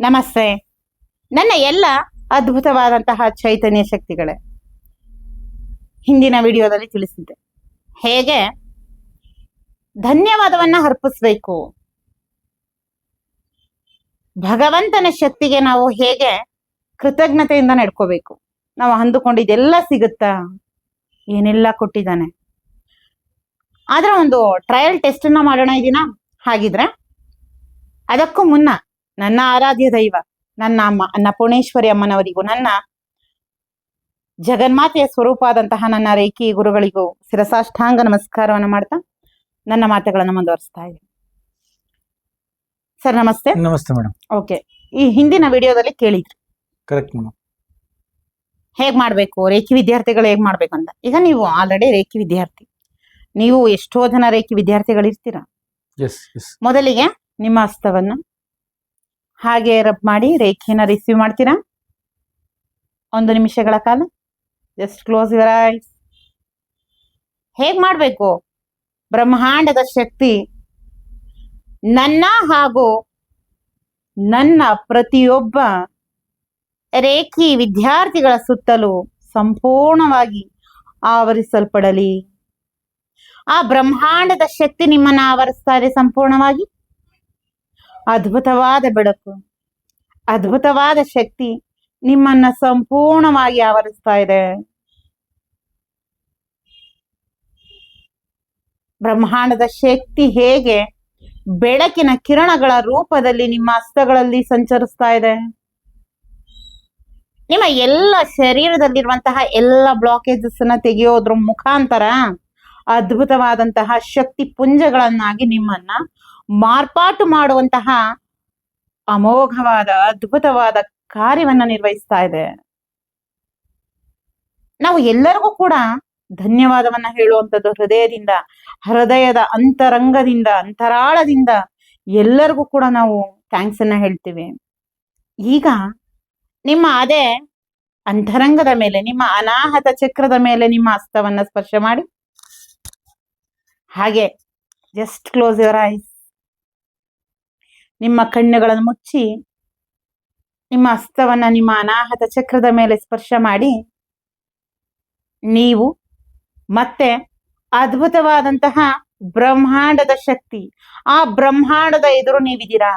ನಮಸ್ತೆ. ನನ್ನ ಎಲ್ಲ ಅದ್ಭುತವಾದಂತಹ ಚೈತನ್ಯ ಶಕ್ತಿಗಳೇ. ಹಿಂದಿನ ವಿಡಿಯೋದಲ್ಲಿ ತಿಳಿಸಿದ್ದೆ. ಹೇಗೆ? ಧನ್ಯವಾದವನ್ನ ಅರ್ಪಿಸ್ಬೇಕು. ಭಗವಂತನ ಶಕ್ತಿಗೆ ನಾವು ಹೇಗೆ ಕೃತಜ್ಞತೆಯಿಂದ ನಡ್ಕೋಬೇಕು? ನಾವು ಅಂದುಕೊಂಡಿದ್ದೆಲ್ಲ ಸಿಗುತ್ತಾ? ಏನೆಲ್ಲ ಕೊಟ್ಟಿದ್ದಾನೆ? ಆದ್ರೆ ಒಂದು ಟ್ರಯಲ್ ಟೆಸ್ಟ್ ಮಾಡೋಣ ಇದೀನ? ಹಾಗಿದ್ರೆ ಅದಕ್ಕೂ ಮುನ್ನ ನನ್ನ ಆರಾಧ್ಯ ದೈವ ನನ್ನ ಅಮ್ಮ ಅನ್ನಪೂರ್ಣೇಶ್ವರಿ ಅಮ್ಮನವರಿಗೂ ನನ್ನ ಜಗನ್ಮಾತೆಯ ಸ್ವರೂಪ ಆದಂತಹ ನನ್ನ ರೇಖಿ ಗುರುಗಳಿಗೂ ಶಿರಸಾಷ್ಟಾಂಗ ನಮಸ್ಕಾರವನ್ನು ಮಾಡ್ತಾ ನನ್ನ ಮಾತುಗಳನ್ನು ಮುಂದುವರಿಸ್ತಾ ಇದ್ದೀನಿ. ಸರ್ ನಮಸ್ತೆ. ನಮಸ್ತೆ ಮೇಡಮ್. ಓಕೆ. ಈ ಹಿಂದಿನ ವಿಡಿಯೋದಲ್ಲಿ ಕೇಳಿದ್ರಿ. Correct madam. ಹೇಗ್ ಮಾಡ್ಬೇಕು ರೇಖಿ ವಿದ್ಯಾರ್ಥಿಗಳು ಹೇಗ್ ಮಾಡ್ಬೇಕು ಅಂತ. ಈಗ ನೀವು ಆಲ್ರೆಡಿ ರೇಖಿ ವಿದ್ಯಾರ್ಥಿ. ನೀವು ಎಷ್ಟೋ ಜನ ರೇಖಿ ವಿದ್ಯಾರ್ಥಿಗಳು ಇರ್ತೀರಾ ಮೊದಲಿಗೆ ನಿಮ್ಮ ಹಸ್ತವನ್ನ ಹಾಗೆ ರಬ್ ಮಾಡಿ ರೇಖೆನ ರಿಸೀವ್ ಮಾಡ್ತೀರಾ? ಒಂದು ನಿಮಿಷಗಳ ಕಾಲ. ಜಸ್ಟ್ ಕ್ಲೋಸ್ ಯುವರ್ ಐಸ್ ಹೇಗ್ ಮಾಡಬೇಕು? ಬ್ರಹ್ಮಾಂಡದ ಶಕ್ತಿ ನನ್ನ ಹಾಗೂ ನನ್ನ ಪ್ರತಿಯೊಬ್ಬ ರೇಖಿ ವಿದ್ಯಾರ್ಥಿಗಳ ಸುತ್ತಲೂ ಸಂಪೂರ್ಣವಾಗಿ ಆವರಿಸಲ್ಪಡಲಿ. ಆ ಬ್ರಹ್ಮಾಂಡದ ಶಕ್ತಿ ನಿಮ್ಮನ್ನ ಆವರಿಸ್ತಾರೆ ಸಂಪೂರ್ಣವಾಗಿ. ಅದ್ಭುತವಾದ ಬೆಳಕು, ಅದ್ಭುತವಾದ ಶಕ್ತಿ ನಿಮ್ಮನ್ನ ಸಂಪೂರ್ಣವಾಗಿ ಆವರಿಸ್ತಾ ಇದೆ. ಬ್ರಹ್ಮಾಂಡದ ಶಕ್ತಿ ಹೇಗೆ ಬೆಳಕಿನ ಕಿರಣಗಳ ರೂಪದಲ್ಲಿ ನಿಮ್ಮ ಹಸ್ತಗಳಲ್ಲಿ ಸಂಚರಿಸ್ತಾ ಇದೆ? ನಿಮ್ಮ ಎಲ್ಲ ಶರೀರದಲ್ಲಿರುವಂತಹ ಎಲ್ಲ ಬ್ಲಾಕೇಜಸ್ ಅನ್ನ ತೆಗೆಯೋದ್ರ ಮುಖಾಂತರ ಅದ್ಭುತವಾದಂತಹ ಶಕ್ತಿ ಪುಂಜಗಳನ್ನಾಗಿ ನಿಮ್ಮನ್ನ ಮಾರ್ಪಾಟು ಮಾಡುವಂತಹ ಅಮೋಘವಾದ, ಅದ್ಭುತವಾದ ಕಾರ್ಯವನ್ನ ನಿರ್ವಹಿಸ್ತಾ ಇದೆ. ನಾವು ಎಲ್ಲರಿಗೂ ಕೂಡ ಧನ್ಯವಾದವನ್ನ ಹೇಳುವಂಥದ್ದು ಹೃದಯದಿಂದ, ಹೃದಯದ ಅಂತರಂಗದಿಂದ, ಅಂತರಾಳದಿಂದ ಎಲ್ಲರಿಗೂ ಕೂಡ ನಾವು ಥ್ಯಾಂಕ್ಸ್ ಅನ್ನ ಹೇಳ್ತೀವಿ. ಈಗ ನಿಮ್ಮ ಅದೇ ಅಂತರಂಗದ ಮೇಲೆ, ನಿಮ್ಮ ಅನಾಹತ ಚಕ್ರದ ಮೇಲೆ ನಿಮ್ಮ ಹಸ್ತವನ್ನ ಸ್ಪರ್ಶ ಮಾಡಿ. ಹಾಗೆ ಜಸ್ಟ್ ಕ್ಲೋಸ್ ಯುವರ್ ಐಸ್ ನಿಮ್ಮ ಕಣ್ಣುಗಳನ್ನು ಮುಚ್ಚಿ, ನಿಮ್ಮ ಹಸ್ತವನ್ನ ನಿಮ್ಮ ಅನಾಹತ ಚಕ್ರದ ಮೇಲೆ ಸ್ಪರ್ಶ ಮಾಡಿ, ನೀವು ಮತ್ತೆ ಅದ್ಭುತವಾದಂತಹ ಬ್ರಹ್ಮಾಂಡದ ಶಕ್ತಿ, ಆ ಬ್ರಹ್ಮಾಂಡದ ಎದುರು ನೀವಿದ್ದೀರಾ?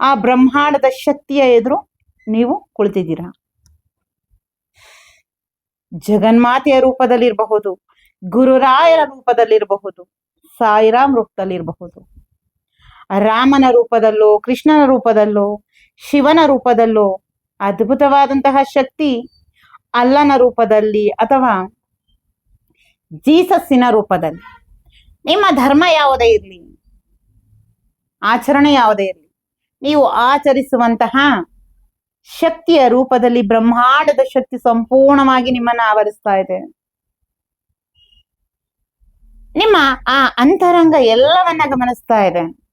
ಆ ಬ್ರಹ್ಮಾಂಡದ ಶಕ್ತಿಯ ಎದುರು ನೀವು ಕುಳಿತಿದ್ದೀರಾ? ಜಗನ್ಮಾತೆಯ ರೂಪದಲ್ಲಿರಬಹುದು, ಗುರುರಾಯರ ರೂಪದಲ್ಲಿರಬಹುದು, ಸಾಯಿರಾಮ್ ರೂಪದಲ್ಲಿರಬಹುದು. ರಾಮನ ರೂಪದಲ್ಲೋ, ಕೃಷ್ಣನ ರೂಪದಲ್ಲೋ, ಶಿವನ ರೂಪದಲ್ಲೋ ಅದ್ಭುತವಾದಂತಹ ಶಕ್ತಿ ಅಲ್ಲನ ರೂಪದಲ್ಲಿ ಅಥವಾ ಜೀಸಸ್ಸಿನ ರೂಪದಲ್ಲಿ. ನಿಮ್ಮ ಧರ್ಮ ಯಾವುದೇ ಇರಲಿ, ಆಚರಣೆ ಯಾವುದೇ ಇರಲಿ, ನೀವು ಆಚರಿಸುವಂತಹ ಶಕ್ತಿಯ ರೂಪದಲ್ಲಿ ಬ್ರಹ್ಮಾಂಡದ ಶಕ್ತಿ ಸಂಪೂರ್ಣವಾಗಿ ನಿಮ್ಮನ್ನ ಆವರಿಸ್ತಾ ಇದೆ. ನಿಮ್ಮ ಆ ಅಂತರಂಗ ಎಲ್ಲವನ್ನ ಗಮನಿಸ್ತಾ ಇದೆ.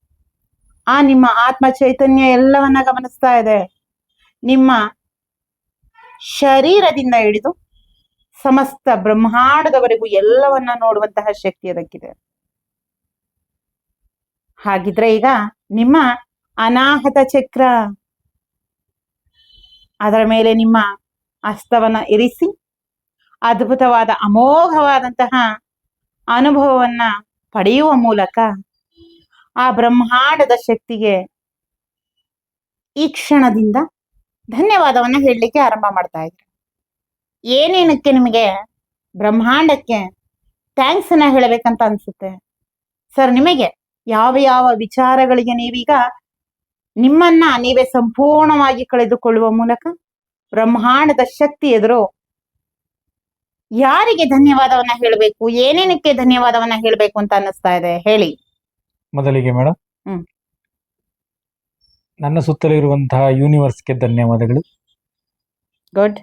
ಆ ನಿಮ್ಮ ಆತ್ಮ ಚೈತನ್ಯ ಎಲ್ಲವನ್ನ ಗಮನಿಸ್ತಾ ಇದೆ. ನಿಮ್ಮ ಶರೀರದಿಂದ ಹಿಡಿದು ಸಮಸ್ತ ಬ್ರಹ್ಮಾಂಡದವರೆಗೂ ಎಲ್ಲವನ್ನ ನೋಡುವಂತಹ ಶಕ್ತಿ ಅದಕ್ಕಿದೆ. ಹಾಗಿದ್ರೆ ಈಗ ನಿಮ್ಮ ಅನಾಹತ ಚಕ್ರ. ಅದರ ಮೇಲೆ ನಿಮ್ಮ ಹಸ್ತವನ್ನ ಇರಿಸಿ ಅದ್ಭುತವಾದ ಅಮೋಘವಾದಂತಹ ಅನುಭವವನ್ನ ಪಡೆಯುವ ಮೂಲಕ ಆ ಬ್ರಹ್ಮಾಂಡದ ಶಕ್ತಿಗೆ ಈ ಕ್ಷಣದಿಂದ ಧನ್ಯವಾದವನ್ನ ಹೇಳಲಿಕ್ಕೆ ಆರಂಭ ಮಾಡ್ತಾ ಇದ್ರು. ಏನೇನಕ್ಕೆ ನಿಮಗೆ ಬ್ರಹ್ಮಾಂಡಕ್ಕೆ ಥ್ಯಾಂಕ್ಸ್ ಅನ್ನ ಹೇಳಬೇಕಂತ ಅನ್ಸುತ್ತೆ? ಸರ್ ನಿಮಗೆ ಯಾವ ಯಾವ ವಿಚಾರಗಳಿಗೆ ನೀವೀಗ ನಿಮ್ಮನ್ನ ನೀವೇ ಸಂಪೂರ್ಣವಾಗಿ ಕಳೆದುಕೊಳ್ಳುವ ಮೂಲಕ ಬ್ರಹ್ಮಾಂಡದ ಶಕ್ತಿ ಎದುರು ಯಾರಿಗೆ ಧನ್ಯವಾದವನ್ನ ಹೇಳಬೇಕು? ಏನೇನಕ್ಕೆ ಧನ್ಯವಾದವನ್ನ ಹೇಳಬೇಕು ಅಂತ ಅನ್ನಿಸ್ತಾ ಇದೆ? ಹೇಳಿ. ಮೊದಲಿಗೆ ಮೇಡಮ್ ನನ್ನ ನನ್ನ ಸುತ್ತಲಿರುವಂತಹ ಯೂನಿವರ್ಸ್ಗೆ ಧನ್ಯವಾದಗಳು. ಗುಡ್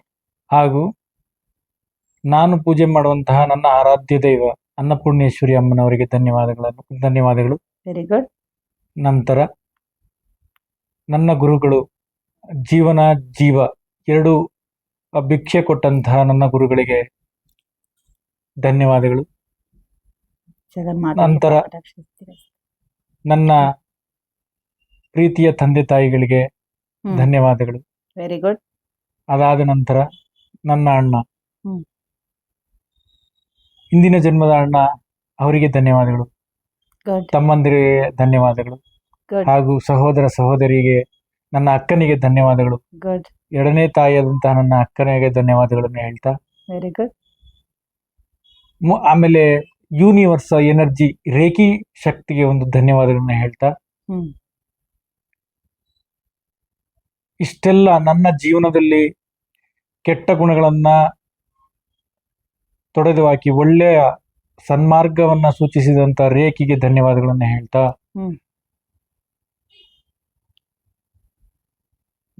ಹಾಗೂ ನಾನು ಪೂಜೆ ಮಾಡುವಂತಹ ನನ್ನ ಆರಾಧ್ಯ ದೈವ ಅನ್ನಪೂರ್ಣೇಶ್ವರಿ ಅಮ್ಮನವರಿಗೆ ಧನ್ಯವಾದಗಳನ್ನು ಧನ್ಯವಾದಗಳು. ವೆರಿ ಗುಡ್ ನಂತರ ನನ್ನ ಗುರುಗಳು ಜೀವನ ಜೀವ ಎರಡು ಭಿಕ್ಷೆ ಕೊಟ್ಟಂತಹ ನನ್ನ ಗುರುಗಳಿಗೆ ಧನ್ಯವಾದಗಳು. ನಂತರ ನನ್ನ ಪ್ರೀತಿಯ ತಂದೆ ತಾಯಿಗಳಿಗೆ ಹ್ಮ್. ಧನ್ಯವಾದಗಳು. ವೆರಿ ಗುಡ್ ಅದಾದ ನಂತರ ನನ್ನ ಅಣ್ಣ. ಹಿಂದಿನ ಇಂದಿನ ಜನ್ಮದ ಅಣ್ಣ ಅವರಿಗೆ ಧನ್ಯವಾದಗಳು. ಗುಡ್ ತಮ್ಮಂದಿರಿಗೆ ಧನ್ಯವಾದಗಳು. ಗುಡ್ ಹಾಗೂ ಸಹೋದರ ಸಹೋದರಿಗೆ ನನ್ನ ಅಕ್ಕನಿಗೆ ಧನ್ಯವಾದಗಳು. ಗುಡ್ ಎರಡನೇ ತಾಯಿಯಾದಂತಹ ನನ್ನ ಅಕ್ಕನಿಗೆ ಧನ್ಯವಾದಗಳನ್ನು ಹೇಳ್ತಾ ವೆರಿ ಗುಡ್ ಮು- ಆಮೇಲೆ ಯೂನಿವರ್ಸ್ ಎನರ್ಜಿ ರೇಖಿ ಶಕ್ತಿಗೆ ಒಂದು ಧನ್ಯವಾದಗಳನ್ನ ಹೇಳ್ತಾ. ಇಷ್ಟೆಲ್ಲ ನನ್ನ ಜೀವನದಲ್ಲಿ ಕೆಟ್ಟ ಗುಣಗಳನ್ನ ತೊಡೆದು ಹಾಕಿ ಒಳ್ಳೆಯ ಸನ್ಮಾರ್ಗವನ್ನ ಸೂಚಿಸಿದಂತ ರೇಖಿಗೆ ಧನ್ಯವಾದಗಳನ್ನ ಹೇಳ್ತಾ.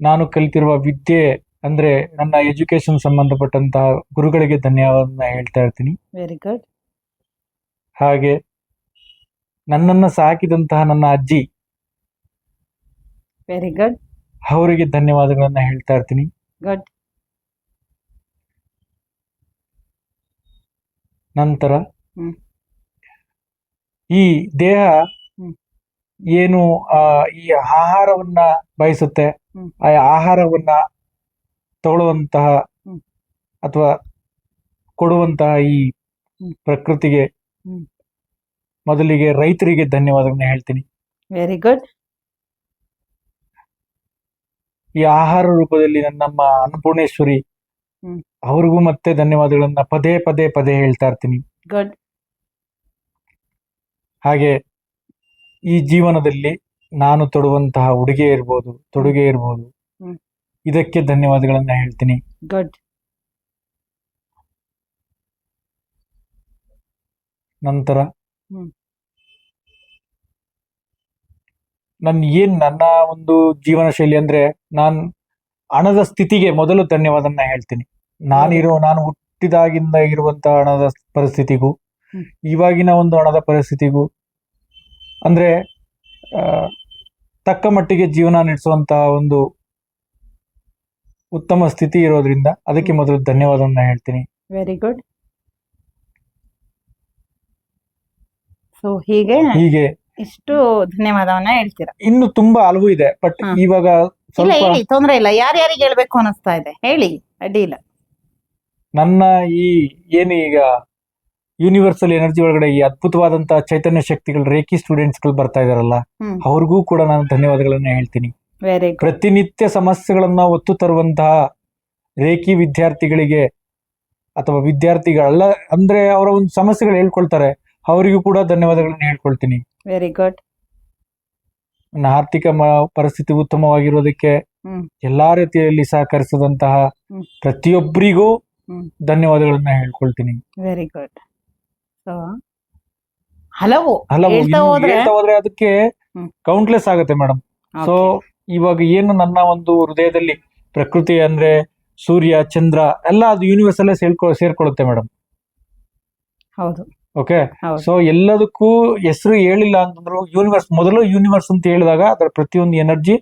ನಾನು ಕಲಿತಿರುವ ವಿದ್ಯೆ ಅಂದ್ರೆ ನನ್ನ ಎಜುಕೇಶನ್ ಸಂಬಂಧಪಟ್ಟಂತಹ ಗುರುಗಳಿಗೆ ಧನ್ಯವಾದ ಹೇಳ್ತಾ ಇರ್ತೀನಿ. ವೆರಿ ಗುಡ್ ಹಾಗೆ ನನ್ನನ್ನು ಸಾಕಿದಂತಹ ನನ್ನ ಅಜ್ಜಿ ವೆರಿ ಗುಡ್ ಅವರಿಗೆ ಧನ್ಯವಾದಗಳನ್ನ ಹೇಳ್ತಾ ಇರ್ತೀನಿ ಗುಡ್ ನಂತರ ಹ್ಮ್. ಈ ದೇಹ ಹ್ಮ್. ಏನು ಆ ಈ ಆಹಾರವನ್ನ ಬಯಸುತ್ತೆ ಹ್ಮ್. ಆ ಆಹಾರವನ್ನ ತಗೊಳ್ಳುವಂತಹ ಹ್ಮ್. ಅಥವಾ ಕೊಡುವಂತಹ ಈ ಹ್ಮ್. ಪ್ರಕೃತಿಗೆ. ಮೊದಲಿಗೆ ರೈತರಿಗೆ ಧನ್ಯವಾದಗಳನ್ನ ಹೇಳ್ತೀನಿ. ವೆರಿ ಗುಡ್ ಈ ಆಹಾರ ರೂಪದಲ್ಲಿ ನಮ್ಮ ಅನ್ನಪೂರ್ಣೇಶ್ವರಿ. ಅವ್ರಿಗೂ ಮತ್ತೆ ಧನ್ಯವಾದಗಳನ್ನ ಪದೇ ಪದೇ ಪದೇ ಹೇಳ್ತಾ ಇರ್ತೀನಿ. ಗುಡ್ ಹಾಗೆ ಈ ಜೀವನದಲ್ಲಿ ನಾನು ತೊಡುವಂತಹ ಉಡುಗೆ ಇರ್ಬೋದು ತೊಡುಗೆ ಇರ್ಬೋದು. ಇದಕ್ಕೆ ಧನ್ಯವಾದಗಳನ್ನ ಹೇಳ್ತೀನಿ. ಗುಡ್ ನಂತರ. ನನ್ ಏನ್ ನನ್ನ ಒಂದು ಜೀವನ ಶೈಲಿ ಅಂದ್ರೆ ನಾನ್ ಹಣದ ಸ್ಥಿತಿಗೆ ಮೊದಲು ಧನ್ಯವಾದನ್ನ ಹೇಳ್ತೀನಿ. ನಾನಿರೋ ನಾನು ಹುಟ್ಟಿದಾಗಿಂದ ಇರುವಂತ ಹಣದ ಪರಿಸ್ಥಿತಿಗೂ ಇವಾಗಿನ ಒಂದು ಹಣದ ಪರಿಸ್ಥಿತಿಗೂ ಅಂದ್ರೆ ತಕ್ಕ ಮಟ್ಟಿಗೆ ಜೀವನ ನಡೆಸುವಂತಹ ಒಂದು ಉತ್ತಮ ಸ್ಥಿತಿ ಇರೋದ್ರಿಂದ ಅದಕ್ಕೆ ಮೊದಲು ಧನ್ಯವಾದವನ್ನ ಹೇಳ್ತೀನಿ. ವೆರಿ ಗುಡ್ ಸೊ ಹೀಗೆ ಹೀಗೆ ಇಷ್ಟು ಧನ್ಯವಾದವನ್ನ ಹೇಳ್ತೀರಾ? ಇನ್ನು ತುಂಬಾ ಅಲವು ಇದೆ ಬಟ್. ಇವಾಗ ಇಲ್ಲ ಸ್ವಲ್ಪ ಹೇಳಿ ತೊಂದ್ರೆ ಇಲ್ಲ. ಯಾರ್ಯಾರಿಗೆ ಹೇಳ್ಬೇಕು ಅನಿಸ್ತಾ ಇದೆ? ಹೇಳಿ ಅಡ್ಡಿ ಇಲ್ಲ ನನ್ನ ಈ ಏನು ಈಗ ಯೂನಿವರ್ಸಲ್ ಎನರ್ಜಿ ಒಳಗಡೆ ಈ ಅದ್ಭುತವಾದಂತಹ ಚೈತನ್ಯ ಶಕ್ತಿಗಳು ರೇಖಿ ಸ್ಟೂಡೆಂಟ್ಸ್ಗಳು ಬರ್ತಾ ಇದಾರಲ್ಲ ಹ್ಮ್. ಅವ್ರಿಗೂ ಕೂಡ ನಾನು ಧನ್ಯವಾದಗಳನ್ನ ಹೇಳ್ತೀನಿ. ವೆರಿ ಗುಡ್ ಪ್ರತಿನಿತ್ಯ ಸಮಸ್ಯೆಗಳನ್ನ ಒತ್ತು ತರುವಂತಹ ರೇಖಿ ವಿದ್ಯಾರ್ಥಿಗಳಿಗೆ ಅಥವಾ ವಿದ್ಯಾರ್ಥಿಗಳಲ್ಲ ಅಂದ್ರೆ ಅವರ ಒಂದು ಸಮಸ್ಯೆಗಳು ಹೇಳ್ಕೊಳ್ತಾರೆ. ಅವರಿಗೂ ಕೂಡ ಧನ್ಯವಾದಗಳನ್ನು ಹೇಳ್ಕೊಳ್ತೀನಿ. ವೆರಿ ಗುಡ್ ನನ್ನ ಆರ್ಥಿಕ ಪರಿಸ್ಥಿತಿ ಉತ್ತಮವಾಗಿರೋದಕ್ಕೆ. ಎಲ್ಲಾ ರೀತಿಯಲ್ಲಿ ಸಹಕರಿಸಿದಂತಹ. ಪ್ರತಿಯೊಬ್ಬರಿಗೂ. ಧನ್ಯವಾದಗಳನ್ನ ಹೇಳ್ಕೊಳ್ತೀನಿ. ವೆರಿ ಗುಡ್ ಹಲವು ಹಲವು. ಹೇಳ್ತಾ ಹೋದ್ರೆ? ಅದಕ್ಕೆ. ಕೌಂಟ್ಲೆಸ್ ಆಗುತ್ತೆ ಮೇಡಮ್ ಸೊ ಇವಾಗ ಏನು ನನ್ನ ಒಂದು ಹೃದಯದಲ್ಲಿ ಪ್ರಕೃತಿ ಅಂದ್ರೆ ಸೂರ್ಯ ಚಂದ್ರ ಎಲ್ಲ ಅದು ಯೂನಿವರ್ಸ್ ಅಲ್ಲೇ ಸೇರ್ಕೊ ಸೇರ್ಕೊಳ್ಳುತ್ತೆ ಮೇಡಮ್ ಹೌದು. ಓಕೆ ಸೊ ಎಲ್ಲದಕ್ಕೂ ಹೆಸರು ಹೇಳಿಲ್ಲ ಅಂತಂದ್ರು ಯೂನಿವರ್ಸ್ ಮೊದಲು ಯೂನಿವರ್ಸ್ ಅಂತ ಹೇಳಿದಾಗ ಅದರ ಪ್ರತಿಯೊಂದು ಎನರ್ಜಿ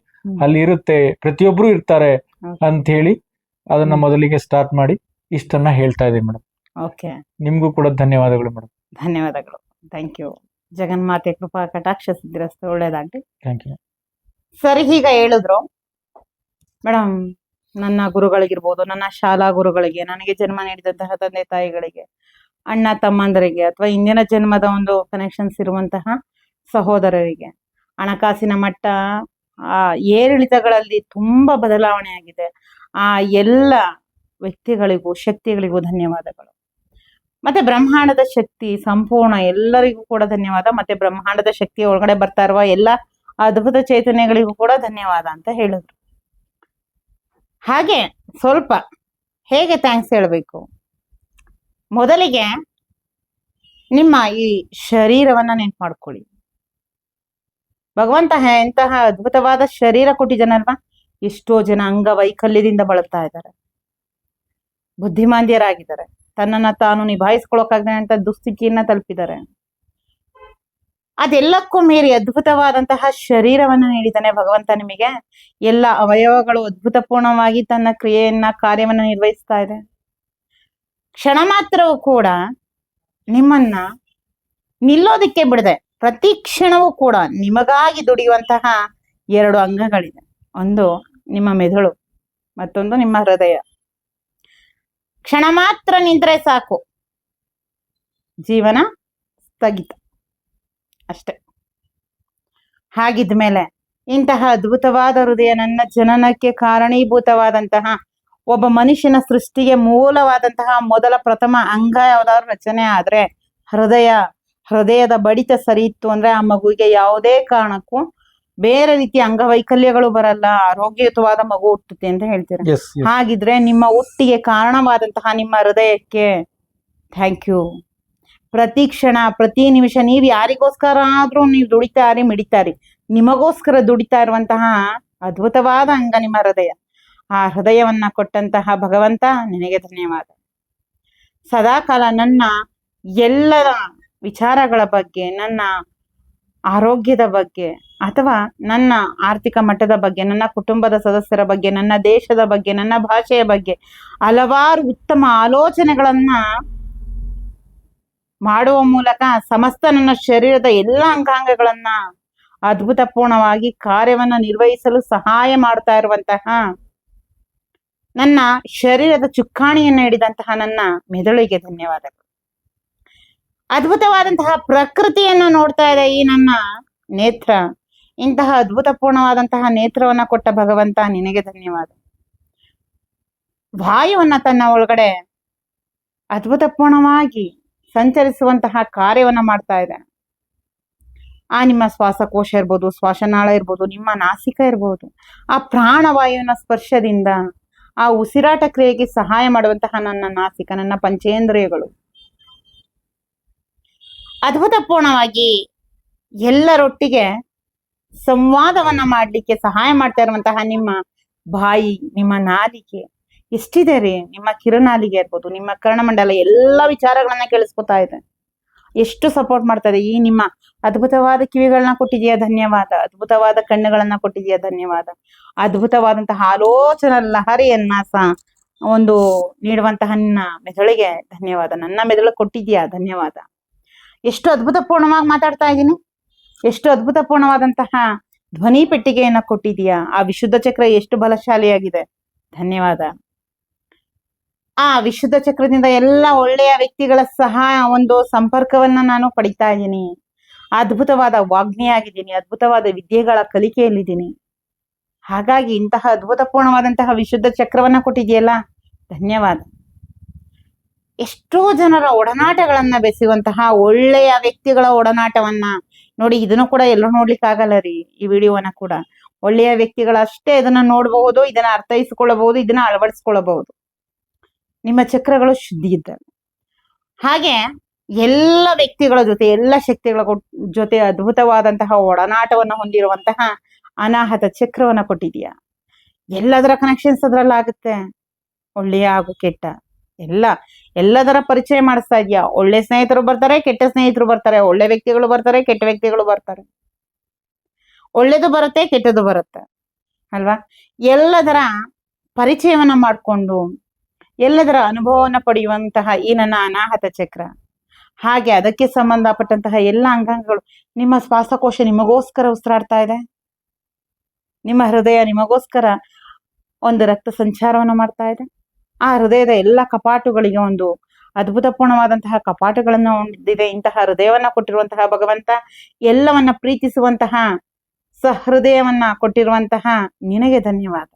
ಅಲ್ಲಿ ಇರುತ್ತೆ. ಪ್ರತಿಯೊಬ್ರು ಇರ್ತಾರೆ ಅಂತ ಹೇಳಿ ಅದನ್ನ ಮೊದಲಿಗೆ ಸ್ಟಾರ್ಟ್ ಮಾಡಿ ಇಷ್ಟನ್ನ ಹೇಳ್ತಾ ಇದ್ದೀನಿ ಮೇಡಮ್ ಓಕೆ ನಿಮ್ಗೂ ಕೂಡ ಧನ್ಯವಾದಗಳು ಮೇಡಮ್ ಧನ್ಯವಾದಗಳು. ಥ್ಯಾಂಕ್ ಯು ಜಗನ್ಮಾತೆ ಕೃಪಾ ಕಟಾಕ್ಷ ಸಿದ್ಧಿರಸ್ತು. ಒಳ್ಳೇದಾಗ್ಲಿ. ಥ್ಯಾಂಕ್ ಯು ಸರಿ ಈಗ ಹೇಳಿದ್ರು. ಮೇಡಮ್ ನನ್ನ ಗುರುಗಳಿಗಿರ್ಬೋದು ನನ್ನ ಶಾಲಾ ಗುರುಗಳಿಗೆ ನನಗೆ ಜನ್ಮ ನೀಡಿದಂತಹ ತಂದೆ ತಾಯಿಗಳಿಗೆ ಅಣ್ಣ ತಮ್ಮಂದರಿಗೆ ಅಥವಾ ಇಂದಿನ ಜನ್ಮದ ಒಂದು ಕನೆಕ್ಷನ್ಸ್ ಇರುವಂತಹ ಸಹೋದರರಿಗೆ. ಹಣಕಾಸಿನ ಮಟ್ಟ, ಆ ಏರಿಳಿತಗಳಲ್ಲಿ ತುಂಬಾ ಬದಲಾವಣೆ ಆಗಿದೆ. ಆ ಎಲ್ಲ ವ್ಯಕ್ತಿಗಳಿಗೂ, ಶಕ್ತಿಗಳಿಗೂ ಧನ್ಯವಾದಗಳು. ಮತ್ತೆ ಬ್ರಹ್ಮಾಂಡದ ಶಕ್ತಿ ಸಂಪೂರ್ಣ ಎಲ್ಲರಿಗೂ ಕೂಡ ಧನ್ಯವಾದ. ಮತ್ತೆ ಬ್ರಹ್ಮಾಂಡದ ಶಕ್ತಿ ಒಳಗಡೆ ಬರ್ತಾ ಇರುವ ಎಲ್ಲ ಅದ್ಭುತ ಚೈತನ್ಯಗಳಿಗೂ ಕೂಡ ಧನ್ಯವಾದ ಅಂತ ಹೇಳಿದ್ರು. ಹಾಗೆ ಸ್ವಲ್ಪ ಹೇಗೆ ಥ್ಯಾಂಕ್ಸ್ ಹೇಳಬೇಕು? ಮೊದಲಿಗೆ ನಿಮ್ಮ ಈ ಶರೀರವನ್ನ ನೆನ್ಪು ಮಾಡ್ಕೊಳ್ಳಿ ಭಗವಂತ ಎಂತಹ ಅದ್ಭುತವಾದ ಶರೀರ ಕೊಟ್ಟಿದ್ದಾನಲ್ವಾ? ಎಷ್ಟೋ ಜನ ಅಂಗವೈಕಲ್ಯದಿಂದ ಬಳಲ್ತಾ ಇದ್ದಾರೆ. ಬುದ್ಧಿಮಾಂದ್ಯರಾಗಿದ್ದಾರೆ. ತನ್ನನ್ನ ತಾನು ನಿಭಾಯಿಸ್ಕೊಳಕ್ಕಾಗದೆ ಅಂತ ದುಸ್ಥಿತಿಯನ್ನ ತಲುಪಿದ್ದಾರೆ. ಅದೆಲ್ಲಕ್ಕೂ ಮೀರಿ ಅದ್ಭುತವಾದಂತಹ ಶರೀರವನ್ನು ನೀಡಿದ್ದಾನೆ ಭಗವಂತ ನಿಮಗೆ. ಎಲ್ಲ ಅವಯವಗಳು ಅದ್ಭುತಪೂರ್ಣವಾಗಿ ತನ್ನ ಕ್ರಿಯೆಯನ್ನ ಕಾರ್ಯವನ್ನು ನಿರ್ವಹಿಸ್ತಾ ಇದೆ. ಕ್ಷಣ ಮಾತ್ರವೂ ಕೂಡ ನಿಮ್ಮನ್ನ ನಿಲ್ಲೋದಿಕ್ಕೆ ಬಿಡದೆ ಪ್ರತಿ ಕ್ಷಣವೂ ಕೂಡ ನಿಮಗಾಗಿ ದುಡಿಯುವಂತಹ ಎರಡು ಅಂಗಗಳಿದೆ. ಒಂದು ನಿಮ್ಮ ಮೆದುಳು, ಮತ್ತೊಂದು ನಿಮ್ಮ ಹೃದಯ. ಕ್ಷಣ ಮಾತ್ರ ನಿಂತರೆ ಸಾಕು. ಜೀವನ ಸ್ಥಗಿತ. ಅಷ್ಟೆ. ಹಾಗಿದ್ಮೇಲೆ ಇಂತಹ ಅದ್ಭುತವಾದ ಹೃದಯ ನನ್ನ ಜನನಕ್ಕೆ ಕಾರಣೀಭೂತವಾದಂತಹ ಒಬ್ಬ ಮನುಷ್ಯನ ಸೃಷ್ಟಿಗೆ ಮೂಲವಾದಂತಹ ಮೊದಲ ಪ್ರಥಮ ಅಂಗ ಯಾವ್ದಾದ್ರು ರಚನೆ ಆದ್ರೆ ಹೃದಯ ಹೃದಯದ ಬಡಿತ ಸರಿ ಇತ್ತು ಅಂದ್ರೆ ಆ ಮಗುವಿಗೆ ಯಾವುದೇ ಕಾರಣಕ್ಕೂ ಬೇರೆ ರೀತಿ ಅಂಗವೈಕಲ್ಯಗಳು ಬರಲ್ಲ ಆರೋಗ್ಯಯುತವಾದ ಮಗು ಹುಟ್ಟುತ್ತೆ ಅಂತ ಹೇಳ್ತೀರಾ? ಹಾಗಿದ್ರೆ ನಿಮ್ಮ ಹುಟ್ಟಿಗೆ ಕಾರಣವಾದಂತಹ ನಿಮ್ಮ ಹೃದಯಕ್ಕೆ ಥ್ಯಾಂಕ್ ಯು ಪ್ರತಿ ಕ್ಷಣ ಪ್ರತಿ ನಿಮಿಷ ನೀವು ಯಾರಿಗೋಸ್ಕರ ಆದ್ರೂ ನೀವು ದುಡಿತಾರಿ ಮಿಡಿತಾರಿ ನಿಮಗೋಸ್ಕರ ದುಡಿತಾ ಇರುವಂತಹ ಅದ್ಭುತವಾದ ಅಂಗ ನಿಮ್ಮ ಹೃದಯ. ಆ ಹೃದಯವನ್ನ ಕೊಟ್ಟಂತಹ ಭಗವಂತ ನಿನಗೆ ಧನ್ಯವಾದ. ಸದಾಕಾಲ ನನ್ನ ಎಲ್ಲರ ವಿಚಾರಗಳ ಬಗ್ಗೆ, ನನ್ನ ಆರೋಗ್ಯದ ಬಗ್ಗೆ ಅಥವಾ ನನ್ನ ಆರ್ಥಿಕ ಮಟ್ಟದ ಬಗ್ಗೆ, ನನ್ನ ಕುಟುಂಬದ ಸದಸ್ಯರ ಬಗ್ಗೆ, ನನ್ನ ದೇಶದ ಬಗ್ಗೆ, ನನ್ನ ಭಾಷೆಯ ಬಗ್ಗೆ ಹಲವಾರು ಉತ್ತಮ ಆಲೋಚನೆಗಳನ್ನ ಮಾಡುವ ಮೂಲಕ ಸಮಸ್ತ ನನ್ನ ಶರೀರದ ಎಲ್ಲ ಅಂಗಾಂಗಗಳನ್ನ ಅದ್ಭುತಪೂರ್ಣವಾಗಿ ಕಾರ್ಯವನ್ನ ನಿರ್ವಹಿಸಲು ಸಹಾಯ ಮಾಡ್ತಾ ಇರುವಂತಹ ನನ್ನ ಶರೀರದ ಚುಕ್ಕಾಣಿಯನ್ನು ಹಿಡಿದಂತಹ ನನ್ನ ಮೆದುಳಿಗೆ ಧನ್ಯವಾದಗಳು. ಅದ್ಭುತವಾದಂತಹ ಪ್ರಕೃತಿಯನ್ನು ನೋಡ್ತಾ ಇದೆ ಈ ನನ್ನ ನೇತ್ರ. ಇಂತಹ ಅದ್ಭುತಪೂರ್ಣವಾದಂತಹ ನೇತ್ರವನ್ನ ಕೊಟ್ಟ ಭಗವಂತ ನಿನಗೆ ಧನ್ಯವಾದ. ವಾಯುವನ್ನ ತನ್ನ ಒಳಗಡೆ ಅದ್ಭುತಪೂರ್ಣವಾಗಿ ಸಂಚರಿಸುವಂತಹ ಕಾರ್ಯವನ್ನ ಮಾಡ್ತಾ ಇದೆ. ಆ ನಿಮ್ಮ ಶ್ವಾಸಕೋಶ ಇರ್ಬೋದು, ಶ್ವಾಸನಾಳ ಇರ್ಬೋದು, ನಿಮ್ಮ ನಾಸಿಕ ಇರ್ಬೋದು, ಆ ಪ್ರಾಣವಾಯುವಿನ ಸ್ಪರ್ಶದಿಂದ ಆ ಉಸಿರಾಟ ಕ್ರಿಯೆಗೆ ಸಹಾಯ ಮಾಡುವಂತಹ ನನ್ನ ನಾಸಿಕ, ನನ್ನ ಪಂಚೇಂದ್ರಿಯಗಳು. ಅದ್ಭುತಪೂರ್ಣವಾಗಿ ಎಲ್ಲರೊಟ್ಟಿಗೆ ಸಂವಾದವನ್ನ ಮಾಡಲಿಕ್ಕೆ ಸಹಾಯ ಮಾಡ್ತಾ ಇರುವಂತಹ ನಿಮ್ಮ ಬಾಯಿ, ನಿಮ್ಮ ನಾಲಿಗೆ ಎಷ್ಟಿದೆ ರೀ? ನಿಮ್ಮ ಕಿರುನಾಲಿಗೆ ಇರ್ಬೋದು, ನಿಮ್ಮ ಕರ್ಣಮಂಡಲ ಎಲ್ಲ ವಿಚಾರಗಳನ್ನ ಕೇಳಿಸ್ಕೊತಾ ಇದೆ. ಎಷ್ಟು ಸಪೋರ್ಟ್ ಮಾಡ್ತದೆ ಈ ನಿಮ್ಮ ಅದ್ಭುತವಾದ ಕಿವಿಗಳನ್ನ ಕೊಟ್ಟಿದೆಯಾ ಧನ್ಯವಾದ, ಅದ್ಭುತವಾದ ಕಣ್ಣುಗಳನ್ನ ಕೊಟ್ಟಿದೆಯಾ ಧನ್ಯವಾದ. ಅದ್ಭುತವಾದಂತಹ ಆಲೋಚನಾ ಲಹರಿಯನ್ನ ಒಂದು ನೀಡುವಂತಹ ನಿನ್ನ ಮೆದುಳಿಗೆ ಧನ್ಯವಾದ, ನನ್ನ ಮೆದುಳು ಕೊಟ್ಟಿದ್ಯಾ ಧನ್ಯವಾದ. ಎಷ್ಟು ಅದ್ಭುತಪೂರ್ಣವಾಗಿ ಮಾತಾಡ್ತಾ ಇದ್ದೀನಿ ಎಷ್ಟು ಅದ್ಭುತಪೂರ್ಣವಾದಂತಹ ಧ್ವನಿ ಪೆಟ್ಟಿಗೆಯನ್ನ ಕೊಟ್ಟಿದೀಯಾ? ಆ ವಿಶುದ್ಧ ಚಕ್ರ ಎಷ್ಟು ಬಲಶಾಲಿಯಾಗಿದೆ? ಧನ್ಯವಾದ. ಆ ವಿಶುದ್ಧ ಚಕ್ರದಿಂದ ಎಲ್ಲ ಒಳ್ಳೆಯ ವ್ಯಕ್ತಿಗಳ ಸಹ ಒಂದು ಸಂಪರ್ಕವನ್ನ ನಾನು ಪಡಿತಾ ಇದ್ದೀನಿ. ಅದ್ಭುತವಾದ ವಾಗ್ನಿಯಾಗಿದ್ದೀನಿ ಅದ್ಭುತವಾದ ವಿದ್ಯೆಗಳ ಕಲಿಕೆಯಲ್ಲಿದ್ದೀನಿ. ಹಾಗಾಗಿ ಇಂತಹ ಅದ್ಭುತಪೂರ್ಣವಾದಂತಹ ವಿಶುದ್ಧ ಚಕ್ರವನ್ನ ಕೊಟ್ಟಿದೆಯಲ್ಲ ಧನ್ಯವಾದ. ಎಷ್ಟೋ ಜನರ ಒಡನಾಟಗಳನ್ನ ಬೆಸೆಯುವಂತಹ ಒಳ್ಳೆಯ ವ್ಯಕ್ತಿಗಳ ಒಡನಾಟವನ್ನ ನೋಡಿ, ಇದನ್ನು ಕೂಡ ಎಲ್ಲರೂ ನೋಡ್ಲಿಕ್ಕೆ ಆಗಲ್ಲ ರೀ, ಈ ವಿಡಿಯೋವನ್ನ ಕೂಡ. ಒಳ್ಳೆಯ ವ್ಯಕ್ತಿಗಳಷ್ಟೇ ಇದನ್ನ ನೋಡಬಹುದು, ಇದನ್ನ ಅರ್ಥೈಸಿಕೊಳ್ಳಬಹುದು, ಇದನ್ನ ಅಳವಡಿಸ್ಕೊಳ್ಳಬಹುದು. ನಿಮ್ಮ ಚಕ್ರಗಳು ಶುದ್ಧಿ ಇದ್ದಾವೆ. ಹಾಗೆ ಎಲ್ಲ ವ್ಯಕ್ತಿಗಳ ಜೊತೆ, ಎಲ್ಲ ಶಕ್ತಿಗಳ ಜೊತೆ ಅದ್ಭುತವಾದಂತಹ ಒಡನಾಟವನ್ನು ಹೊಂದಿರುವಂತಹ ಅನಾಹತ ಚಕ್ರವನ್ನ ಕೊಟ್ಟಿದೀಯ ಎಲ್ಲದರ ಕನೆಕ್ಷನ್ಸ್ ಅದ್ರಲ್ಲಾಗುತ್ತೆ. ಒಳ್ಳೆಯ ಹಾಗೂ ಕೆಟ್ಟ. ಎಲ್ಲ, ಎಲ್ಲದರ ಪರಿಚಯ ಮಾಡಿಸ್ತಾ ಇದೆಯಾ ಒಳ್ಳೆ ಸ್ನೇಹಿತರು ಬರ್ತಾರೆ, ಕೆಟ್ಟ ಸ್ನೇಹಿತರು ಬರ್ತಾರೆ. ಒಳ್ಳೆ ವ್ಯಕ್ತಿಗಳು ಬರ್ತಾರೆ, ಕೆಟ್ಟ ವ್ಯಕ್ತಿಗಳು ಬರ್ತಾರೆ. ಒಳ್ಳೇದು ಬರುತ್ತೆ ಕೆಟ್ಟದ್ದು ಬರುತ್ತೆ. ಅಲ್ವಾ? ಎಲ್ಲದರ ಪರಿಚಯವನ್ನ ಮಾಡಿಕೊಂಡು ಎಲ್ಲದರ ಅನುಭವವನ್ನು ಪಡೆಯುವಂತಹ ಈ ನನ್ನ ಅನಾಹತ ಚಕ್ರ. ಹಾಗೆ ಅದಕ್ಕೆ ಸಂಬಂಧಪಟ್ಟಂತಹ ಎಲ್ಲ ಅಂಗಾಂಗಗಳು, ನಿಮ್ಮ ಶ್ವಾಸಕೋಶ ನಿಮಗೋಸ್ಕರ ಉಸಿರಾಡ್ತಾ ಇದೆ? ನಿಮ್ಮ ಹೃದಯ ನಿಮಗೋಸ್ಕರ ಒಂದು ರಕ್ತ ಸಂಚಾರವನ್ನು ಮಾಡ್ತಾ ಇದೆ? ಆ ಹೃದಯದ ಎಲ್ಲ ಕಪಾಟುಗಳಿಗೆ ಒಂದು ಅದ್ಭುತಪೂರ್ಣವಾದಂತಹ ಕಪಾಟುಗಳನ್ನು ಹೊಂದಿದೆ, ಇಂತಹ ಹೃದಯವನ್ನ ಕೊಟ್ಟಿರುವಂತಹ ಭಗವಂತ, ಎಲ್ಲವನ್ನ ಪ್ರೀತಿಸುವಂತಹ ಸಹೃದಯವನ್ನ ಕೊಟ್ಟಿರುವಂತಹ ನಿನಗೆ ಧನ್ಯವಾದ.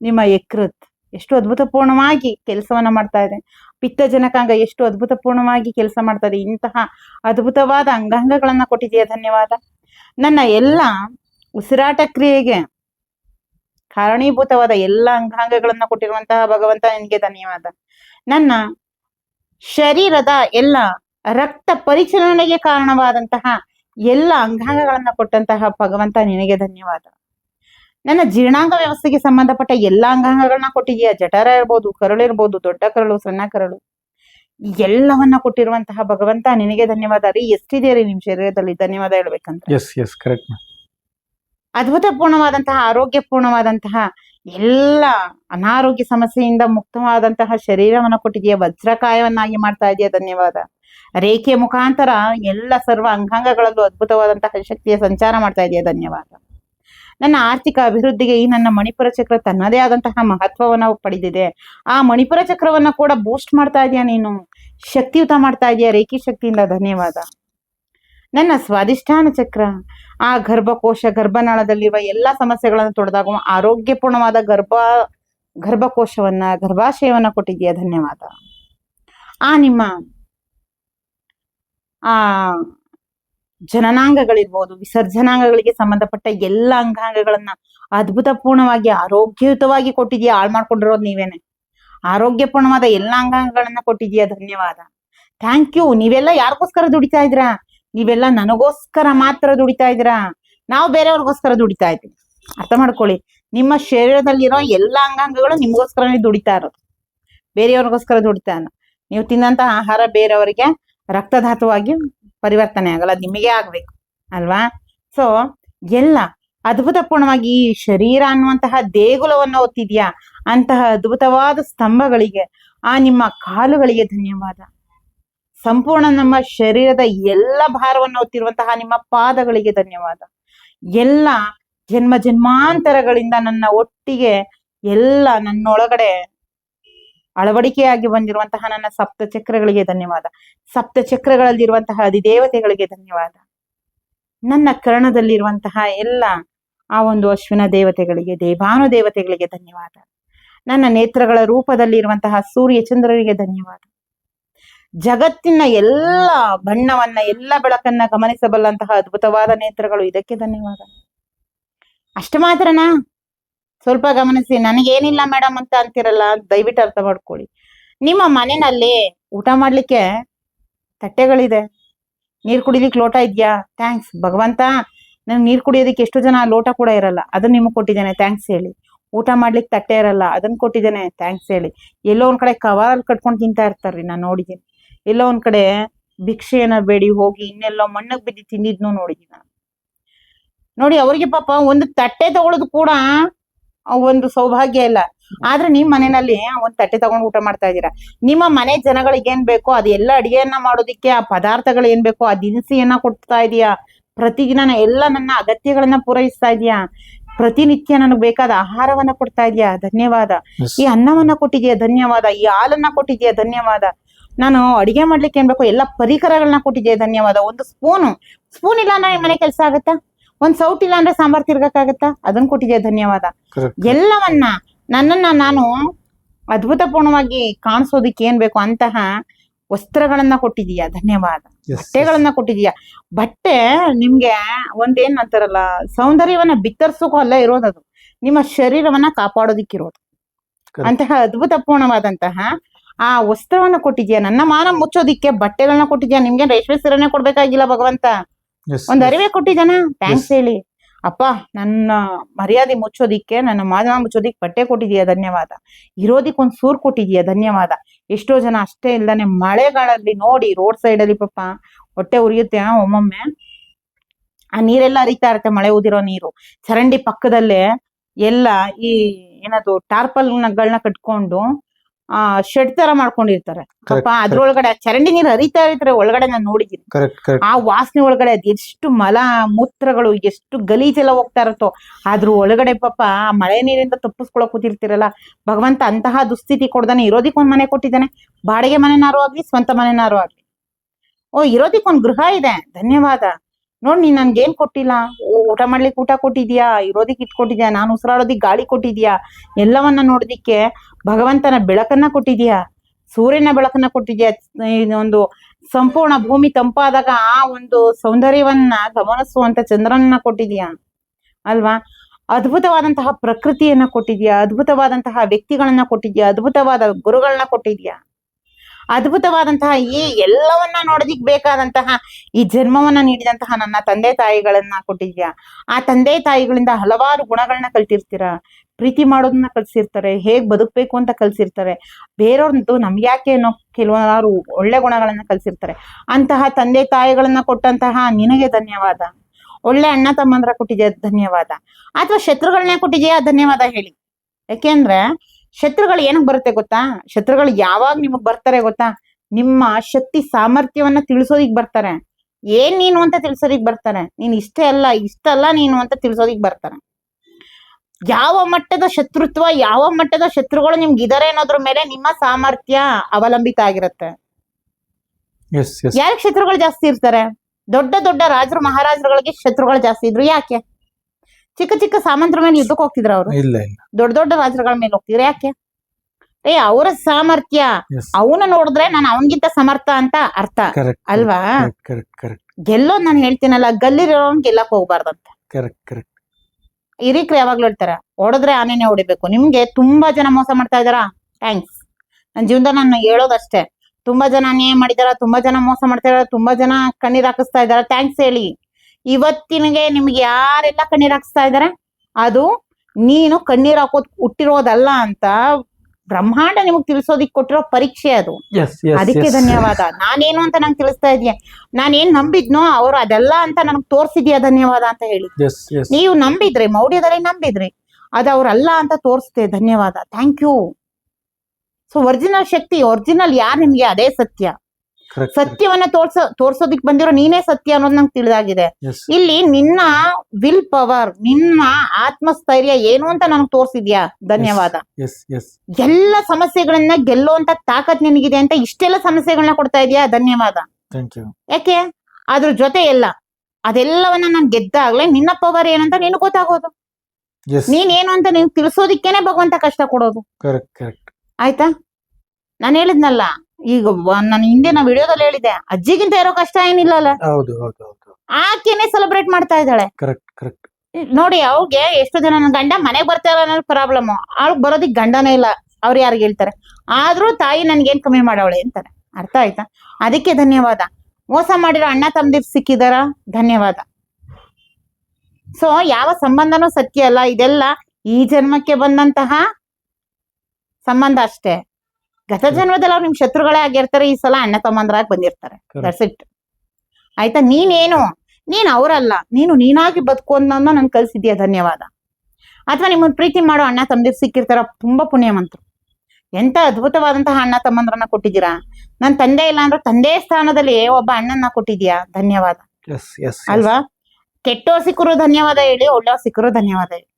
ನಿಮ್ಮ ಯಕೃತ್. ಎಷ್ಟು ಅದ್ಭುತಪೂರ್ಣವಾಗಿ ಕೆಲಸವನ್ನ ಮಾಡ್ತಾ ಇದೆ. ಪಿತ್ತಜನಕಾಂಗ ಎಷ್ಟು ಅದ್ಭುತಪೂರ್ಣವಾಗಿ ಕೆಲಸ ಮಾಡ್ತಾ ಇದೆ. ಇಂತಹ ಅದ್ಭುತವಾದ ಅಂಗಾಂಗಗಳನ್ನ ಕೊಟ್ಟಿದೆಯಾ ಧನ್ಯವಾದ. ನನ್ನ ಎಲ್ಲ ಉಸಿರಾಟ ಕ್ರಿಯೆಗೆ ಕಾರಣೀಭೂತವಾದ ಎಲ್ಲ ಅಂಗಾಂಗಗಳನ್ನ ಕೊಟ್ಟಿರುವಂತಹ ಭಗವಂತ ನಿನಗೆ ಧನ್ಯವಾದ. ನನ್ನ ಶರೀರದ ಎಲ್ಲ ರಕ್ತ ಪರಿಚಲನೆಗೆ ಕಾರಣವಾದಂತಹ ಎಲ್ಲ ಅಂಗಾಂಗಗಳನ್ನ ಕೊಟ್ಟಂತಹ ಭಗವಂತ ನಿನಗೆ ಧನ್ಯವಾದ. ನನ್ನ ಜೀರ್ಣಾಂಗ ವ್ಯವಸ್ಥೆಗೆ ಸಂಬಂಧಪಟ್ಟ ಎಲ್ಲ ಅಂಗಾಂಗಗಳನ್ನ ಕೊಟ್ಟಿದೆಯಾ ಜಠರ ಇರ್ಬೋದು ಕರಳು ಇರ್ಬೋದು ದೊಡ್ಡ ಕರಳು ಸಣ್ಣ ಕರಳು. ಎಲ್ಲವನ್ನ ಕೊಟ್ಟಿರುವಂತಹ ಭಗವಂತ ನಿನಗೆ ಧನ್ಯವಾದ. ರೀ ಎಷ್ಟಿದೆ ರೀ ನಿಮ್ ಶರೀರದಲ್ಲಿ? ಧನ್ಯವಾದ ಹೇಳ್ಬೇಕಂತ ಎಸ್ ಎಸ್ ಕರೆಕ್ಟ್ ಅದ್ಭುತಪೂರ್ಣವಾದಂತಹ ಆರೋಗ್ಯಪೂರ್ಣವಾದಂತಹ ಎಲ್ಲ ಅನಾರೋಗ್ಯ ಸಮಸ್ಯೆಯಿಂದ ಮುಕ್ತವಾದಂತಹ ಶರೀರವನ್ನ ಕೊಟ್ಟಿದೆಯಾ ವಜ್ರಕಾಯವನ್ನಾಗಿ ಮಾಡ್ತಾ ಇದೆಯಾ? ಧನ್ಯವಾದ. ರೇಖೆಯ ಮುಖಾಂತರ ಎಲ್ಲ ಸರ್ವ ಅಂಗಾಂಗಗಳಲ್ಲೂ ಅದ್ಭುತವಾದಂತಹ ಶಕ್ತಿಯ ಸಂಚಾರ ಮಾಡ್ತಾ ಇದೆಯಾ? ಧನ್ಯವಾದ. ನನ್ನ ಆರ್ಥಿಕ ಅಭಿವೃದ್ಧಿಗೆ ಈ ನನ್ನ ಮಣಿಪುರ ಚಕ್ರ ತನ್ನದೇ ಆದಂತಹ ಮಹತ್ವವನ್ನು ಪಡೆದಿದೆ. ಆ ಮಣಿಪುರ ಚಕ್ರವನ್ನ ಕೂಡ ಬೂಸ್ಟ್ ಮಾಡ್ತಾ ಇದೆಯಾ ನೀನು? ಶಕ್ತಿಯುತ ಮಾಡ್ತಾ ಇದೆಯಾ ರೇಖಿ ಶಕ್ತಿಯಿಂದ ಧನ್ಯವಾದ. ನನ್ನ ಸ್ವಾದಿಷ್ಠಾನ ಚಕ್ರ, ಆ ಗರ್ಭಕೋಶ, ಗರ್ಭನಾಳದಲ್ಲಿರುವ ಎಲ್ಲಾ ಸಮಸ್ಯೆಗಳನ್ನು ತೊಡೆದಾಗುವ ಆರೋಗ್ಯಪೂರ್ಣವಾದ ಗರ್ಭ, ಗರ್ಭಕೋಶವನ್ನ, ಗರ್ಭಾಶಯವನ್ನ ಕೊಟ್ಟಿದೆಯಾ ಧನ್ಯವಾದ. ಆ ನಿಮ್ಮ, ಆ ಜನನಾಂಗಗಳಿರ್ಬೋದು, ವಿಸರ್ಜನಾಂಗಗಳಿಗೆ ಸಂಬಂಧಪಟ್ಟ ಎಲ್ಲ ಅಂಗಾಂಗಗಳನ್ನ ಅದ್ಭುತಪೂರ್ಣವಾಗಿ ಆರೋಗ್ಯಯುತವಾಗಿ ಕೊಟ್ಟಿದ್ಯಾ, ಹಾಳು ಮಾಡ್ಕೊಂಡಿರೋದು ನೀವೇನೆ. ಆರೋಗ್ಯಪೂರ್ಣವಾದ ಎಲ್ಲ ಅಂಗಾಂಗಗಳನ್ನ ಕೊಟ್ಟಿದ್ಯಾ, ಧನ್ಯವಾದ. ಥ್ಯಾಂಕ್ ಯು ನೀವೆಲ್ಲ ಯಾರಿಗೋಸ್ಕರ ದುಡಿತಾ ಇದ್ರಾ? ನೀವೆಲ್ಲ ನನಗೋಸ್ಕರ ಮಾತ್ರ ದುಡಿತಾ ಇದ್ದೀರಾ ನಾವು ಬೇರೆಯವ್ರಿಗೋಸ್ಕರ ದುಡಿತಾ ಇದ್ದೀವಿ. ಅರ್ಥ ಮಾಡ್ಕೊಳ್ಳಿ. ನಿಮ್ಮ ಶರೀರದಲ್ಲಿರೋ ಎಲ್ಲ ಅಂಗಾಂಗಗಳು ನಿಮ್ಗೋಸ್ಕರನೇ ದುಡಿತಾ ಇರೋದು. ಬೇರೆಯವ್ರಿಗೋಸ್ಕರ ದುಡಿತಾ ಇಲ್ಲ. ನೀವು ತಿನ್ನಂತ ಆಹಾರ ಬೇರೆಯವರಿಗೆ ರಕ್ತಧಾತುವಾಗಿ ಪರಿವರ್ತನೆ ಆಗಲ್ಲ ನಿಮಗೆ ಆಗ್ಬೇಕು, ಅಲ್ವಾ? ಸೊ ಎಲ್ಲ ಅದ್ಭುತಪೂರ್ಣವಾಗಿ ಈ ಶರೀರ ಅನ್ನುವಂತಹ ದೇಗುಲವನ್ನು ಓದ್ತಿದ್ಯಾ ಅಂತಹ ಅದ್ಭುತವಾದ ಸ್ತಂಭಗಳಿಗೆ, ಆ ನಿಮ್ಮ ಕಾಲುಗಳಿಗೆ ಧನ್ಯವಾದ. ಸಂಪೂರ್ಣ ನಮ್ಮ ಶರೀರದ ಎಲ್ಲ ಭಾರವನ್ನು ಹೊತ್ತಿರುವಂತಹ ನಿಮ್ಮ ಪಾದಗಳಿಗೆ ಧನ್ಯವಾದ. ಎಲ್ಲ ಜನ್ಮ ಜನ್ಮಾಂತರಗಳಿಂದ ನನ್ನ ಒಟ್ಟಿಗೆ ಎಲ್ಲ ನನ್ನೊಳಗಡೆ ಅಳವಡಿಕೆಯಾಗಿ ಬಂದಿರುವಂತಹ ನನ್ನ ಸಪ್ತ ಚಕ್ರಗಳಿಗೆ ಧನ್ಯವಾದ. ಸಪ್ತ ಚಕ್ರಗಳಲ್ಲಿರುವಂತಹ ಅಧಿದೇವತೆಗಳಿಗೆ ಧನ್ಯವಾದ. ನನ್ನ ಕರ್ಣದಲ್ಲಿರುವಂತಹ ಎಲ್ಲ ಆ ಒಂದು ಅಶ್ವಿನ ದೇವತೆಗಳಿಗೆ, ದೇವಾನು ದೇವತೆಗಳಿಗೆ ಧನ್ಯವಾದ. ನನ್ನ ನೇತ್ರಗಳ ರೂಪದಲ್ಲಿರುವಂತಹ ಸೂರ್ಯ ಚಂದ್ರರಿಗೆ ಧನ್ಯವಾದ. ಜಗತ್ತಿನ ಎಲ್ಲ ಬಣ್ಣವನ್ನ, ಎಲ್ಲ ಬೆಳಕನ್ನ ಗಮನಿಸಬಲ್ಲಂತಹ ಅದ್ಭುತವಾದ ನೇತ್ರಗಳು ಇದಕ್ಕೆ ಧನ್ಯವಾದ. ಅಷ್ಟು ಮಾತ್ರನಾ? ಸ್ವಲ್ಪ ಗಮನಿಸಿ, ನನಗೇನಿಲ್ಲ ಮೇಡಮ್ ಅಂತ ಅಂತಿರಲ್ಲ, ದಯವಿಟ್ಟು ಅರ್ಥ ಮಾಡ್ಕೊಳ್ಳಿ. ನಿಮ್ಮ ಮನೆಯಲ್ಲಿ ಊಟ ಮಾಡ್ಲಿಕ್ಕೆ ತಟ್ಟೆಗಳಿದೆ. ನೀರು ಕುಡಿಲಿಕ್ಕೆ ಲೋಟ ಇದ್ಯಾ? ಥ್ಯಾಂಕ್ಸ್. ಭಗವಂತ ನಂಗೆ ನೀರು ಕುಡಿಯೋದಕ್ಕೆ ಎಷ್ಟು ಜನ ಲೋಟ ಕೂಡ ಇರಲ್ಲ. ಅದನ್ನ ನಿಮಗೆ ಕೊಟ್ಟಿದ್ದೇನೆ. ಥ್ಯಾಂಕ್ಸ್ ಹೇಳಿ. ಊಟ ಮಾಡ್ಲಿಕ್ಕೆ ತಟ್ಟೆ ಇರಲ್ಲ. ಅದನ್ನ ಕೊಟ್ಟಿದ್ದೇನೆ. ಥ್ಯಾಂಕ್ಸ್ ಹೇಳಿ. ಎಲ್ಲೋ ಒಂದ್ ಕಡೆ ಕವರಲ್ಲಿ ಕಟ್ಕೊಂಡು ತಿಂತಾ ಇರ್ತಾರ್ರಿ, ನಾನು ನೋಡಿದ್ದೀನಿ. ಎಲ್ಲೋ ಒಂದ್ ಕಡೆ ಭಿಕ್ಷೆಯನ್ನ ಬೇಡಿ, ಹೋಗಿ ಇನ್ನೆಲ್ಲೋ ಮಣ್ಣಕ್ಕೆ ಬಿದ್ದು ತಿಂದಿದ್ನು ನೋಡಿದ್ದೀನಿ ನಾನು. ನೋಡಿ, ಅವರಿಗೆ ಪಾಪ ಒಂದು ತಟ್ಟೆ ತಗೊಳ್ಳೋದು ಕೂಡ ಒಂದು ಸೌಭಾಗ್ಯ ಇಲ್ಲ. ಆದ್ರೆ ನಿಮ್ ಮನೆಯಲ್ಲಿ ಒಂದ್ ತಟ್ಟೆ ತಗೊಂಡು ಊಟ ಮಾಡ್ತಾ ಇದ್ದೀರಾ? ನಿಮ್ಮ ಮನೆ ಜನಗಳಿಗೆ ಏನ್ ಬೇಕೋ ಅದೆಲ್ಲ ಅಡಿಗೆಯನ್ನ ಮಾಡೋದಿಕ್ಕೆ ಆ ಪದಾರ್ಥಗಳು ಏನ್ ಬೇಕೋ ಆ ದಿನಸಿಯನ್ನ ಕೊಡ್ತಾ ಇದೀಯಾ? ಪ್ರತಿದಿನ ಎಲ್ಲ ನನ್ನ ಅಗತ್ಯಗಳನ್ನ ಪೂರೈಸ್ತಾ ಇದೀಯಾ? ಪ್ರತಿನಿತ್ಯ ನನಗೆ ಬೇಕಾದ ಆಹಾರವನ್ನ ಕೊಡ್ತಾ ಇದೀಯಾ? ಧನ್ಯವಾದ. ಈ ಅನ್ನವನ್ನ ಕೊಟ್ಟಿದ್ಯಾ? ಧನ್ಯವಾದ. ಈ ಹಾಲನ್ನ ಕೊಟ್ಟಿದ್ಯಾ? ಧನ್ಯವಾದ. ನಾನು ಅಡಿಗೆ ಮಾಡ್ಲಿಕ್ಕೆ ಏನ್ ಬೇಕು ಎಲ್ಲ ಪರಿಕರಗಳನ್ನ ಕೊಟ್ಟಿದ್ಯಾ? ಧನ್ಯವಾದ. ಒಂದು ಸ್ಪೂನು. ಸ್ಪೂನ್ ಇಲ್ಲ ಅಂದ್ರೆ ಮನೆ ಕೆಲಸ ಆಗತ್ತಾ? ಒಂದ್ ಸೌಟ್ ಇಲ್ಲ ಅಂದ್ರೆ ಸಾಂಬಾರ್ ತಿರ್ಗಕ್ಕಾಗತ್ತಾ? ಅದನ್ನ ಕೊಟ್ಟಿದ್ಯಾ ಧನ್ಯವಾದ. ಎಲ್ಲವನ್ನ ನನ್ನನ್ನ ನಾನು ಅದ್ಭುತಪೂರ್ಣವಾಗಿ ಕಾಣಿಸೋದಿಕ್ಕೆ ಏನ್ ಬೇಕು ಅಂತಹ ವಸ್ತ್ರಗಳನ್ನ ಕೊಟ್ಟಿದೀಯಾ ಧನ್ಯವಾದ. ಬಟ್ಟೆಗಳನ್ನ ಕೊಟ್ಟಿದೀಯಾ ಬಟ್ಟೆ ನಿಮ್ಗೆ ಒಂದೇನ್ ಅಂತಾರಲ್ಲ ಸೌಂದರ್ಯವನ್ನ ಬಿತ್ತರ್ಸೋಕು ಅಲ್ಲ ಇರೋದದು. ನಿಮ್ಮ ಶರೀರವನ್ನ ಕಾಪಾಡೋದಿಕ್ಕಿರೋದು. ಇರೋದು ಅಂತಹ ಅದ್ಭುತಪೂರ್ಣವಾದಂತಹ ಆ ವಸ್ತ್ರವನ್ನ ಕೊಟ್ಟಿದ್ಯಾ ನನ್ನ ಮಾನ ಮುಚ್ಚೋದಿಕ್ಕೆ ಬಟ್ಟೆಗಳನ್ನ ಕೊಟ್ಟಿದ್ಯಾ ನಿಮ್ಗೆ ರೇಷ್ಮೆ ಸೀರೆನೆ ಕೊಡ್ಬೇಕಾಗಿಲ್ಲ ಭಗವಂತ. ಒಂದ್ ಅರಿವೆ ಕೊಟ್ಟಿದ್ದಾನ? ಥ್ಯಾಂಕ್ಸ್ ಹೇಳಿ. ಅಪ್ಪ ನನ್ನ ಮರ್ಯಾದೆ ಮುಚ್ಚೋದಿಕ್ಕೆ ನನ್ನ ಮಾನ ಮುಚ್ಚೋದಿಕ್ಕೆ ಬಟ್ಟೆ ಕೊಟ್ಟಿದೀಯ ಧನ್ಯವಾದ. ಇರೋದಿಕ್ ಒಂದ್ ಸೂರ್ ಕೊಟ್ಟಿದೀಯ ಧನ್ಯವಾದ. ಎಷ್ಟೋ ಜನ ಅಷ್ಟೇ ಇಲ್ದಾನೆ ಮಳೆಗಾಲದಲ್ಲಿ ನೋಡಿ ರೋಡ್ ಸೈಡ್ ಅಲ್ಲಿ ಪಾಪ ಹೊಟ್ಟೆ ಉರಿಯುತ್ತೆ ಒಮ್ಮೊಮ್ಮೆ. ಆ ನೀರೆಲ್ಲ ಹರಿತಾ ಇರುತ್ತೆ ಮಳೆ ಉದಿರೋ ನೀರು. ಚರಂಡಿ ಪಕ್ಕದಲ್ಲೇ ಎಲ್ಲ ಈ ಏನದು ಟಾರ್ಪಲ್ಗಳನ್ನ ಕಟ್ಕೊಂಡು ಆ ಶೆಡ್ ತರ ಮಾಡ್ಕೊಂಡಿರ್ತಾರೆ. ಪಾಪ. ಅದ್ರೊಳಗಡೆ ಚರಂಡಿ ನೀರು ಹರಿತಾ ಇರ್ತಾರೆ ಒಳಗಡೆ ನಾನು ಕರೆಕ್ಟ್ ಆ ವಾಸನೆ ಒಳಗಡೆ ಅದ್ ಎಷ್ಟು ಮಲ ಮೂತ್ರಗಳು ಎಷ್ಟು ಗಲೀಜೆಲ್ಲ ಹೋಗ್ತಾ ಇರುತ್ತೋ ಆದ್ರೂ ಒಳಗಡೆ ಪಾಪ ಆ ಮಳೆ ನೀರಿಂದ ತಪ್ಪಿಸ್ಕೊಳಕ್ ಕೂತಿರ್ತಿರಲ್ಲ ಭಗವಂತ ಅಂತಹ ದುಸ್ಥಿತಿ ಕೊಡ್ದಾನೆ ಇರೋದಿಕ್ ಒಂದ್ ಮನೆ ಕೊಟ್ಟಿದ್ದಾನೆ ಬಾಡಿಗೆ ಮನೆನಾರು ಆಗ್ಲಿ ಸ್ವಂತ ಮನೆನಾರು ಆಗ್ಲಿ. ಓ ಇರೋದಿಕ್ ಒಂದ್ ಗೃಹ ಇದೆ ಧನ್ಯವಾದ. ನೋಡ್ ನೀನ್ ಏನ್ ಕೊಟ್ಟಿಲ್ಲ? ಊಟ ಮಾಡ್ಲಿಕ್ಕೆ ಊಟ ಕೊಟ್ಟಿದ್ಯಾ? ಇರೋದಿಕ್ ಇಟ್ಕೊಟ್ಟಿದ್ಯಾ ನಾನು ಉಸಿರಾಡೋದಿಕ್ ಗಾಳಿ ಕೊಟ್ಟಿದ್ಯಾ? ಎಲ್ಲವನ್ನ ನೋಡೋದಿಕ್ಕೆ ಭಗವಂತನ ಬೆಳಕನ್ನ ಕೊಟ್ಟಿದ್ಯಾ? ಸೂರ್ಯನ ಬೆಳಕನ್ನ ಕೊಟ್ಟಿದ್ಯಾ? ಒಂದು ಸಂಪೂರ್ಣ ಭೂಮಿ ತಂಪಾದಾಗ ಆ ಒಂದು ಸೌಂದರ್ಯವನ್ನ ಗಮನಿಸುವಂತ ಚಂದ್ರನನ್ನ ಕೊಟ್ಟಿದ್ಯಾ? ಅಲ್ವಾ? ಅದ್ಭುತವಾದಂತಹ ಪ್ರಕೃತಿಯನ್ನ ಕೊಟ್ಟಿದ್ಯಾ? ಅದ್ಭುತವಾದಂತಹ ವ್ಯಕ್ತಿಗಳನ್ನ ಕೊಟ್ಟಿದ್ಯಾ? ಅದ್ಭುತವಾದ ಗುರುಗಳನ್ನ ಕೊಟ್ಟಿದ್ಯಾ? ಅದ್ಭುತವಾದಂತಹ ಈ ಎಲ್ಲವನ್ನ ನೋಡೋದಿಕ್ ಬೇಕಾದಂತಹ ಈ ಜನ್ಮವನ್ನ ನೀಡಿದಂತಹ ನನ್ನ ತಂದೆ ತಾಯಿಗಳನ್ನ ಕೊಟ್ಟಿದ್ಯಾ ಆ ತಂದೆ ತಾಯಿಗಳಿಂದ ಹಲವಾರು ಗುಣಗಳನ್ನ ಕಲ್ತಿರ್ತೀರಾ. ಪ್ರೀತಿ ಮಾಡೋದನ್ನ ಕಲ್ಸಿರ್ತಾರೆ. ಹೇಗ್ ಬದುಕ್ಬೇಕು ಅಂತ ಕಲ್ಸಿರ್ತಾರೆ. ಬೇರೆಯವ್ರದ್ದು ನಮ್ಗೆ ಯಾಕೆ ಅನ್ನೋ ಕೆಲವಾರು ಒಳ್ಳೆ ಗುಣಗಳನ್ನ ಕಲ್ಸಿರ್ತಾರೆ. ಅಂತಹ ತಂದೆ ತಾಯಿಗಳನ್ನ ಕೊಟ್ಟಂತಹ ನಿನಗೆ ಧನ್ಯವಾದ. ಒಳ್ಳೆ ಅಣ್ಣ ತಮ್ಮಂದ್ರ ಕೊಟ್ಟಿದ್ಯಾ ಧನ್ಯವಾದ. ಅಥವಾ ಶತ್ರುಗಳನ್ನೇ ಕೊಟ್ಟಿದ್ಯಾ ಧನ್ಯವಾದ ಹೇಳಿ. ಯಾಕೆಂದ್ರೆ ಶತ್ರುಗಳು ಏನಕ್ ಬರುತ್ತೆ ಗೊತ್ತಾ? ಶತ್ರುಗಳು ಯಾವಾಗ ನಿಮಗ್ ಬರ್ತಾರೆ ಗೊತ್ತಾ? ನಿಮ್ಮ ಶಕ್ತಿ ಸಾಮರ್ಥ್ಯವನ್ನ ತಿಳಿಸೋದಿಕ್ ಬರ್ತಾರೆ. ಏನ್ ನೀನು ಅಂತ ತಿಳ್ಸೋದಿಕ್ ಬರ್ತಾರೆ? ನೀನ್ ಇಷ್ಟೇ ಅಲ್ಲ ಇಷ್ಟಲ್ಲ ನೀನು ಅಂತ ತಿಳ್ಸೋದಿಕ್ ಬರ್ತಾರೆ. ಯಾವ ಮಟ್ಟದ ಶತ್ರುತ್ವ ಯಾವ ಮಟ್ಟದ ಶತ್ರುಗಳು ನಿಮ್ಗೆ ಇದಾರೆ ಅನ್ನೋದ್ರ ಮೇಲೆ ನಿಮ್ಮ ಸಾಮರ್ಥ್ಯ ಅವಲಂಬಿತ ಆಗಿರುತ್ತೆ. ಯಾರಿಗೆ ಶತ್ರುಗಳು ಜಾಸ್ತಿ ಇರ್ತಾರೆ? ದೊಡ್ಡ ದೊಡ್ಡ ರಾಜರು ಮಹಾರಾಜರುಗಳಿಗೆ ಶತ್ರುಗಳು ಜಾಸ್ತಿ ಇದ್ರು ಯಾಕೆ? ಚಿಕ್ಕ ಚಿಕ್ಕ ಸಾಮಂತರ ಮೇಲೆ ಯುದ್ಧಕ್ಕೆ ಹೋಗ್ತಿದ್ರ ಅವರು. ಇಲ್ಲ ಇಲ್ಲ. ದೊಡ್ಡ ದೊಡ್ಡ ರಾಜರುಗಳ ಮೇಲೆ ಹೋಗ್ತಿದ್ರ. ಯಾಕೆ? ಏ ಅವರ ಸಾಮರ್ಥ್ಯ. ಅವನ ನೋಡಿದ್ರೆ ನಾನು ಅವನಿಗಿಂತ ಸಮರ್ಥ ಅಂತ ಅರ್ಥ. ಕರೆಕ್ಟ್ ಅಲ್ವಾ? ಕರೆಕ್ಟ್ ಕರೆಕ್ಟ್ ಗೆಲ್ಲೋದ್ ನಾನು ಹೇಳ್ತೀನಲ್ಲ ಗಲ್ಲಿರೋನ್ ಗೆಲ್ಲಕ್ ಹೋಗ್ಬಾರ್ದಂತ. ಕರೆಕ್ಟ್ ಕರೆಕ್ಟ್ ಹಿರೀಕ್ರು ಯಾವಾಗ್ಲೂ ಹೇಳ್ತಾರ ಹೊಡೆದ್ರೆ ಆನೆನೆ ಹೊಡಿಬೇಕು ನಿಮ್ಗೆ ತುಂಬಾ ಜನ ಮೋಸ ಮಾಡ್ತಾ ಇದಾರ ಥ್ಯಾಂಕ್ಸ್ ನನ್ನ ಜೀವನದ ನಾನು ಹೇಳೋದಷ್ಟೇ. ತುಂಬಾ ಜನ ಅನ್ಯಾಯ ಮಾಡಿದಾರ? ತುಂಬಾ ಜನ ಮೋಸ ಮಾಡ್ತಾ ಇದಾರ ತುಂಬಾ ಜನ ಕಣ್ಣೀರ್ ಹಾಕಿಸ್ತಾ ಇದಾರ ಥ್ಯಾಂಕ್ಸ್ ಹೇಳಿ. ಇವತ್ತಿನಗೆ ನಿಮ್ಗೆ ಯಾರೆಲ್ಲ ಕಣ್ಣೀರ್ ಹಾಕ್ಸ್ತಾ ಇದಾರೆ? ಅದು ನೀನು ಕಣ್ಣೀರ್ ಹಾಕೋದ್ ಹುಟ್ಟಿರೋದಲ್ಲ ಅಂತ ಬ್ರಹ್ಮಾಂಡ ನಿಮಗ್ ತಿಳಿಸೋದಿಕ್ ಕೊಟ್ಟಿರೋ ಪರೀಕ್ಷೆ ಅದು. ಅದಕ್ಕೆ ಧನ್ಯವಾದ. ನಾನೇನು ಅಂತ ನಂಗೆ ತಿಳಿಸ್ತಾ ಇದೆಯಾ? ನಾನೇನ್ ನಂಬಿದ್ನೋ ಅವ್ರು ಅದೆಲ್ಲ ಅಂತ ನನಗ್ ತೋರ್ಸಿದ್ಯಾ ಧನ್ಯವಾದ ಅಂತ ಹೇಳಿ. ನೀವು ನಂಬಿದ್ರಿ ಮೌಢ್ಯದಲ್ಲಿ ನಂಬಿದ್ರಿ. ಅದ ಅವ್ರಲ್ಲ ಅಂತ ತೋರಿಸ್ತೆ ಧನ್ಯವಾದ. Thank you so original Shakti original ಯಾರು ನಿಮ್ಗೆ? ಅದೇ ಸತ್ಯ. ಸತ್ಯವನ್ನ ತೋರ್ಸೋ ತೋರ್ಸೋದಿಕ್ ಬಂದಿರೋ ನೀನೇ ಸತ್ಯ ಅನ್ನೋದು ನಂಗೆ ತಿಳಿದಾಗಿದೆ. ಇಲ್ಲಿ ನಿನ್ನ ವಿಲ್ ಪವರ್ ನಿನ್ನ ಆತ್ಮಸ್ಥೈರ್ಯ ಏನು ಅಂತ ನನಗೆ ತೋರ್ಸಿದ್ಯಾ? ಧನ್ಯವಾದ. ಎಲ್ಲ ಸಮಸ್ಯೆಗಳನ್ನ ಗೆಲ್ಲುವಂತ ತಾಕತ್ ನಿನಗಿದೆ ಅಂತ ಇಷ್ಟೆಲ್ಲ ಸಮಸ್ಯೆಗಳನ್ನ ಕೊಡ್ತಾ ಇದೀಯಾ? ಧನ್ಯವಾದ. ಯಾಕೆ? ಅದ್ರ ಜೊತೆ ಎಲ್ಲ ಅದೆಲ್ಲವನ್ನ ನಾನು ಗೆದ್ದಾಗ್ಲೇ ನಿನ್ನ ಪವರ್ ಏನಂತ ನಿನಗೆ ಗೊತ್ತಾಗೋದು. ನೀನೇನು ನೀನ್ ಏನು ಅಂತ ನೀನ್ ತಿಳಿಸೋದಿಕ್ಕೇನೆ ಭಗವಂತ ಕಷ್ಟ ಕೊಡೋದು. ಆಯ್ತಾ? ನಾನು ಹೇಳಿದ್ನಲ್ಲ ಈಗ ನಾನು ಹಿಂದಿನ ವಿಡಿಯೋದಲ್ಲಿ ಹೇಳಿದೆ ಅಜ್ಜಿಗಿಂತ ಇರೋ ಕಷ್ಟ ಹೌದು ಹೌದು ಹೌದು. ಆಕೆನೆ ಸೆಲೆಬ್ರೇಟ್ ಮಾಡ್ತಾ ಇದ್ದಾಳೆ. ಕರೆಕ್ಟ್ ಕರೆಕ್ಟ್ ನೋಡಿ ಅವ್ಗೆ ಎಷ್ಟು ಜನ ನನ್ನ ಗಂಡ ಮನೆಗ್ ಬರ್ತಾರ ಅನ್ನೋ ಪ್ರಾಬ್ಲಮ್ ಅವ್ಳಿಗೆ ಬರೋದಿಕ್ ಗಂಡನೇ ಇಲ್ಲ ಅವ್ರು ಯಾರಿಗೆ ಹೇಳ್ತಾರೆ? ಆದ್ರೂ ತಾಯಿ ನನ್ಗೇನ್ ಕಮ್ಮಿ ಮಾಡವಳೆ ಅಂತಾರೆ. ಅರ್ಥ ಆಯ್ತಾ? ಅದಕ್ಕೆ ಧನ್ಯವಾದ. ಮೋಸ ಮಾಡಿರೋ ಅಣ್ಣ ತಮ್ದಿರ್ ಸಿಕ್ಕಿದಾರ? ಧನ್ಯವಾದ. ಸೊ ಯಾವ ಸಂಬಂಧನೂ ಸತ್ಯ ಅಲ್ಲ ಇದೆಲ್ಲ ಈ ಜನ್ಮಕ್ಕೆ ಬಂದಂತಹ ಸಂಬಂಧ ಅಷ್ಟೇ. ಗತ ಜನ್ಮದಲ್ಲಿ ಅವ್ರು ನಿಮ್ ಶತ್ರುಗಳೇ ಆಗಿರ್ತಾರೆ ಈ ಸಲ ಅಣ್ಣ ತಮ್ಮಂದ್ರಾಗಿ ಬಂದಿರ್ತಾರೆ. ದಟ್ಸ್ ಇಟ್ ಆಯ್ತಾ? ನೀನೇನು? ನೀನ್ ಅವರಲ್ಲ. ನೀನು ನೀನಾಗಿ ಬದುಕು ಅನ್ನೋ ನನ್ ಕಲ್ಸಿದ್ಯಾ? ಧನ್ಯವಾದ. ಅಥವಾ ನಿಮ್ಮನ್ನ ಪ್ರೀತಿ ಮಾಡೋ ಅಣ್ಣ ತಮ್ಮದಿರ್ ಸಿಕ್ಕಿರ್ತಾರ ತುಂಬಾ ಪುಣ್ಯವಂತರು. ಎಂತ ಅದ್ಭುತವಾದಂತಹ ಅಣ್ಣ ತಮ್ಮಂದ್ರನ್ನ ಕೊಟ್ಟಿದ್ದೀರಾ? ನನ್ ತಂದೆ ಇಲ್ಲ ಅಂದ್ರೆ ತಂದೆ ಸ್ಥಾನದಲ್ಲಿ ಒಬ್ಬ ಅಣ್ಣನ ಕೊಟ್ಟಿದ್ಯಾ ಧನ್ಯವಾದ. ಅಲ್ವಾ? ಕೆಟ್ಟೋರ್ ಸಿಕ್ಕರು ಧನ್ಯವಾದ ಹೇಳಿ ಒಳ್ಳೆಯವ್ರು ಸಿಕ್ಕರು ಧನ್ಯವಾದ ಹೇಳಿ.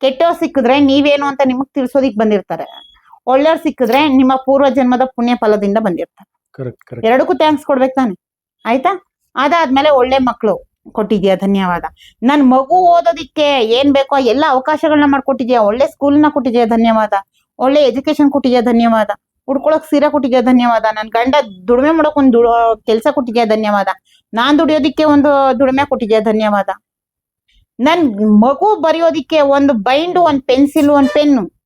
ಕೆಟ್ಟೋ ಸಿಕ್ಕಿದ್ರೆ ನೀವೇನು ಅಂತ ನಿಮಗ್ ತಿಳಿಸೋದಿಕ್ ಬಂದಿರ್ತಾರೆ. ಒಳ್ಳೆಯವ್ರು ಸಿಕ್ಕಿದ್ರೆ ನಿಮ್ಮ ಪೂರ್ವ ಜನ್ಮದ ಪುಣ್ಯ ಫಲದಿಂದ ಬಂದಿರ್ತಾರೆ ಎರಡಕ್ಕೂ ಥ್ಯಾಂಕ್ಸ್ ಕೊಡ್ಬೇಕು ತಾನೆ. ಆಯ್ತಾ? ಅದಾದ್ಮೇಲೆ ಒಳ್ಳೆ ಮಕ್ಕಳು ಕೊಟ್ಟಿದ್ಯಾ ಧನ್ಯವಾದ. ನನ್ ಮಗು ಓದೋದಿಕ್ಕೆ ಏನ್ ಬೇಕೋ ಎಲ್ಲ ಅವಕಾಶಗಳನ್ನ ಮಾಡ್ಕೊಟ್ಟಿದ್ಯಾ ಒಳ್ಳೆ ಸ್ಕೂಲ್ನ ಕೊಟ್ಟಿದ್ಯಾ ಧನ್ಯವಾದ. ಒಳ್ಳೆ ಎಜುಕೇಶನ್ ಕೊಟ್ಟಿದ್ಯಾ ಧನ್ಯವಾದ. ಉಡ್ಕೊಳಕ್ ಸೀರೆ ಕೊಟ್ಟಿದ್ಯಾ ಧನ್ಯವಾದ. ನನ್ ಗಂಡ ದುಡಿಮೆ ಮಾಡೋಕ್ ಒಂದು ಕೆಲಸ ಕೊಟ್ಟಿದ್ಯಾ ಧನ್ಯವಾದ. ನಾನ್ ದುಡಿಯೋದಿಕ್ಕೆ ಒಂದು ದುಡಿಮೆ ಕೊಟ್ಟಿದ್ಯಾ ಧನ್ಯವಾದ. ನನ್ ಮಗು ಬರೆಯೋದಿಕ್ಕೆ ಒಂದು ಬೈಂಡು ಒಂದ್ ಪೆನ್ಸಿಲ್ ಒಂದ್ ಪೆನ್ನು.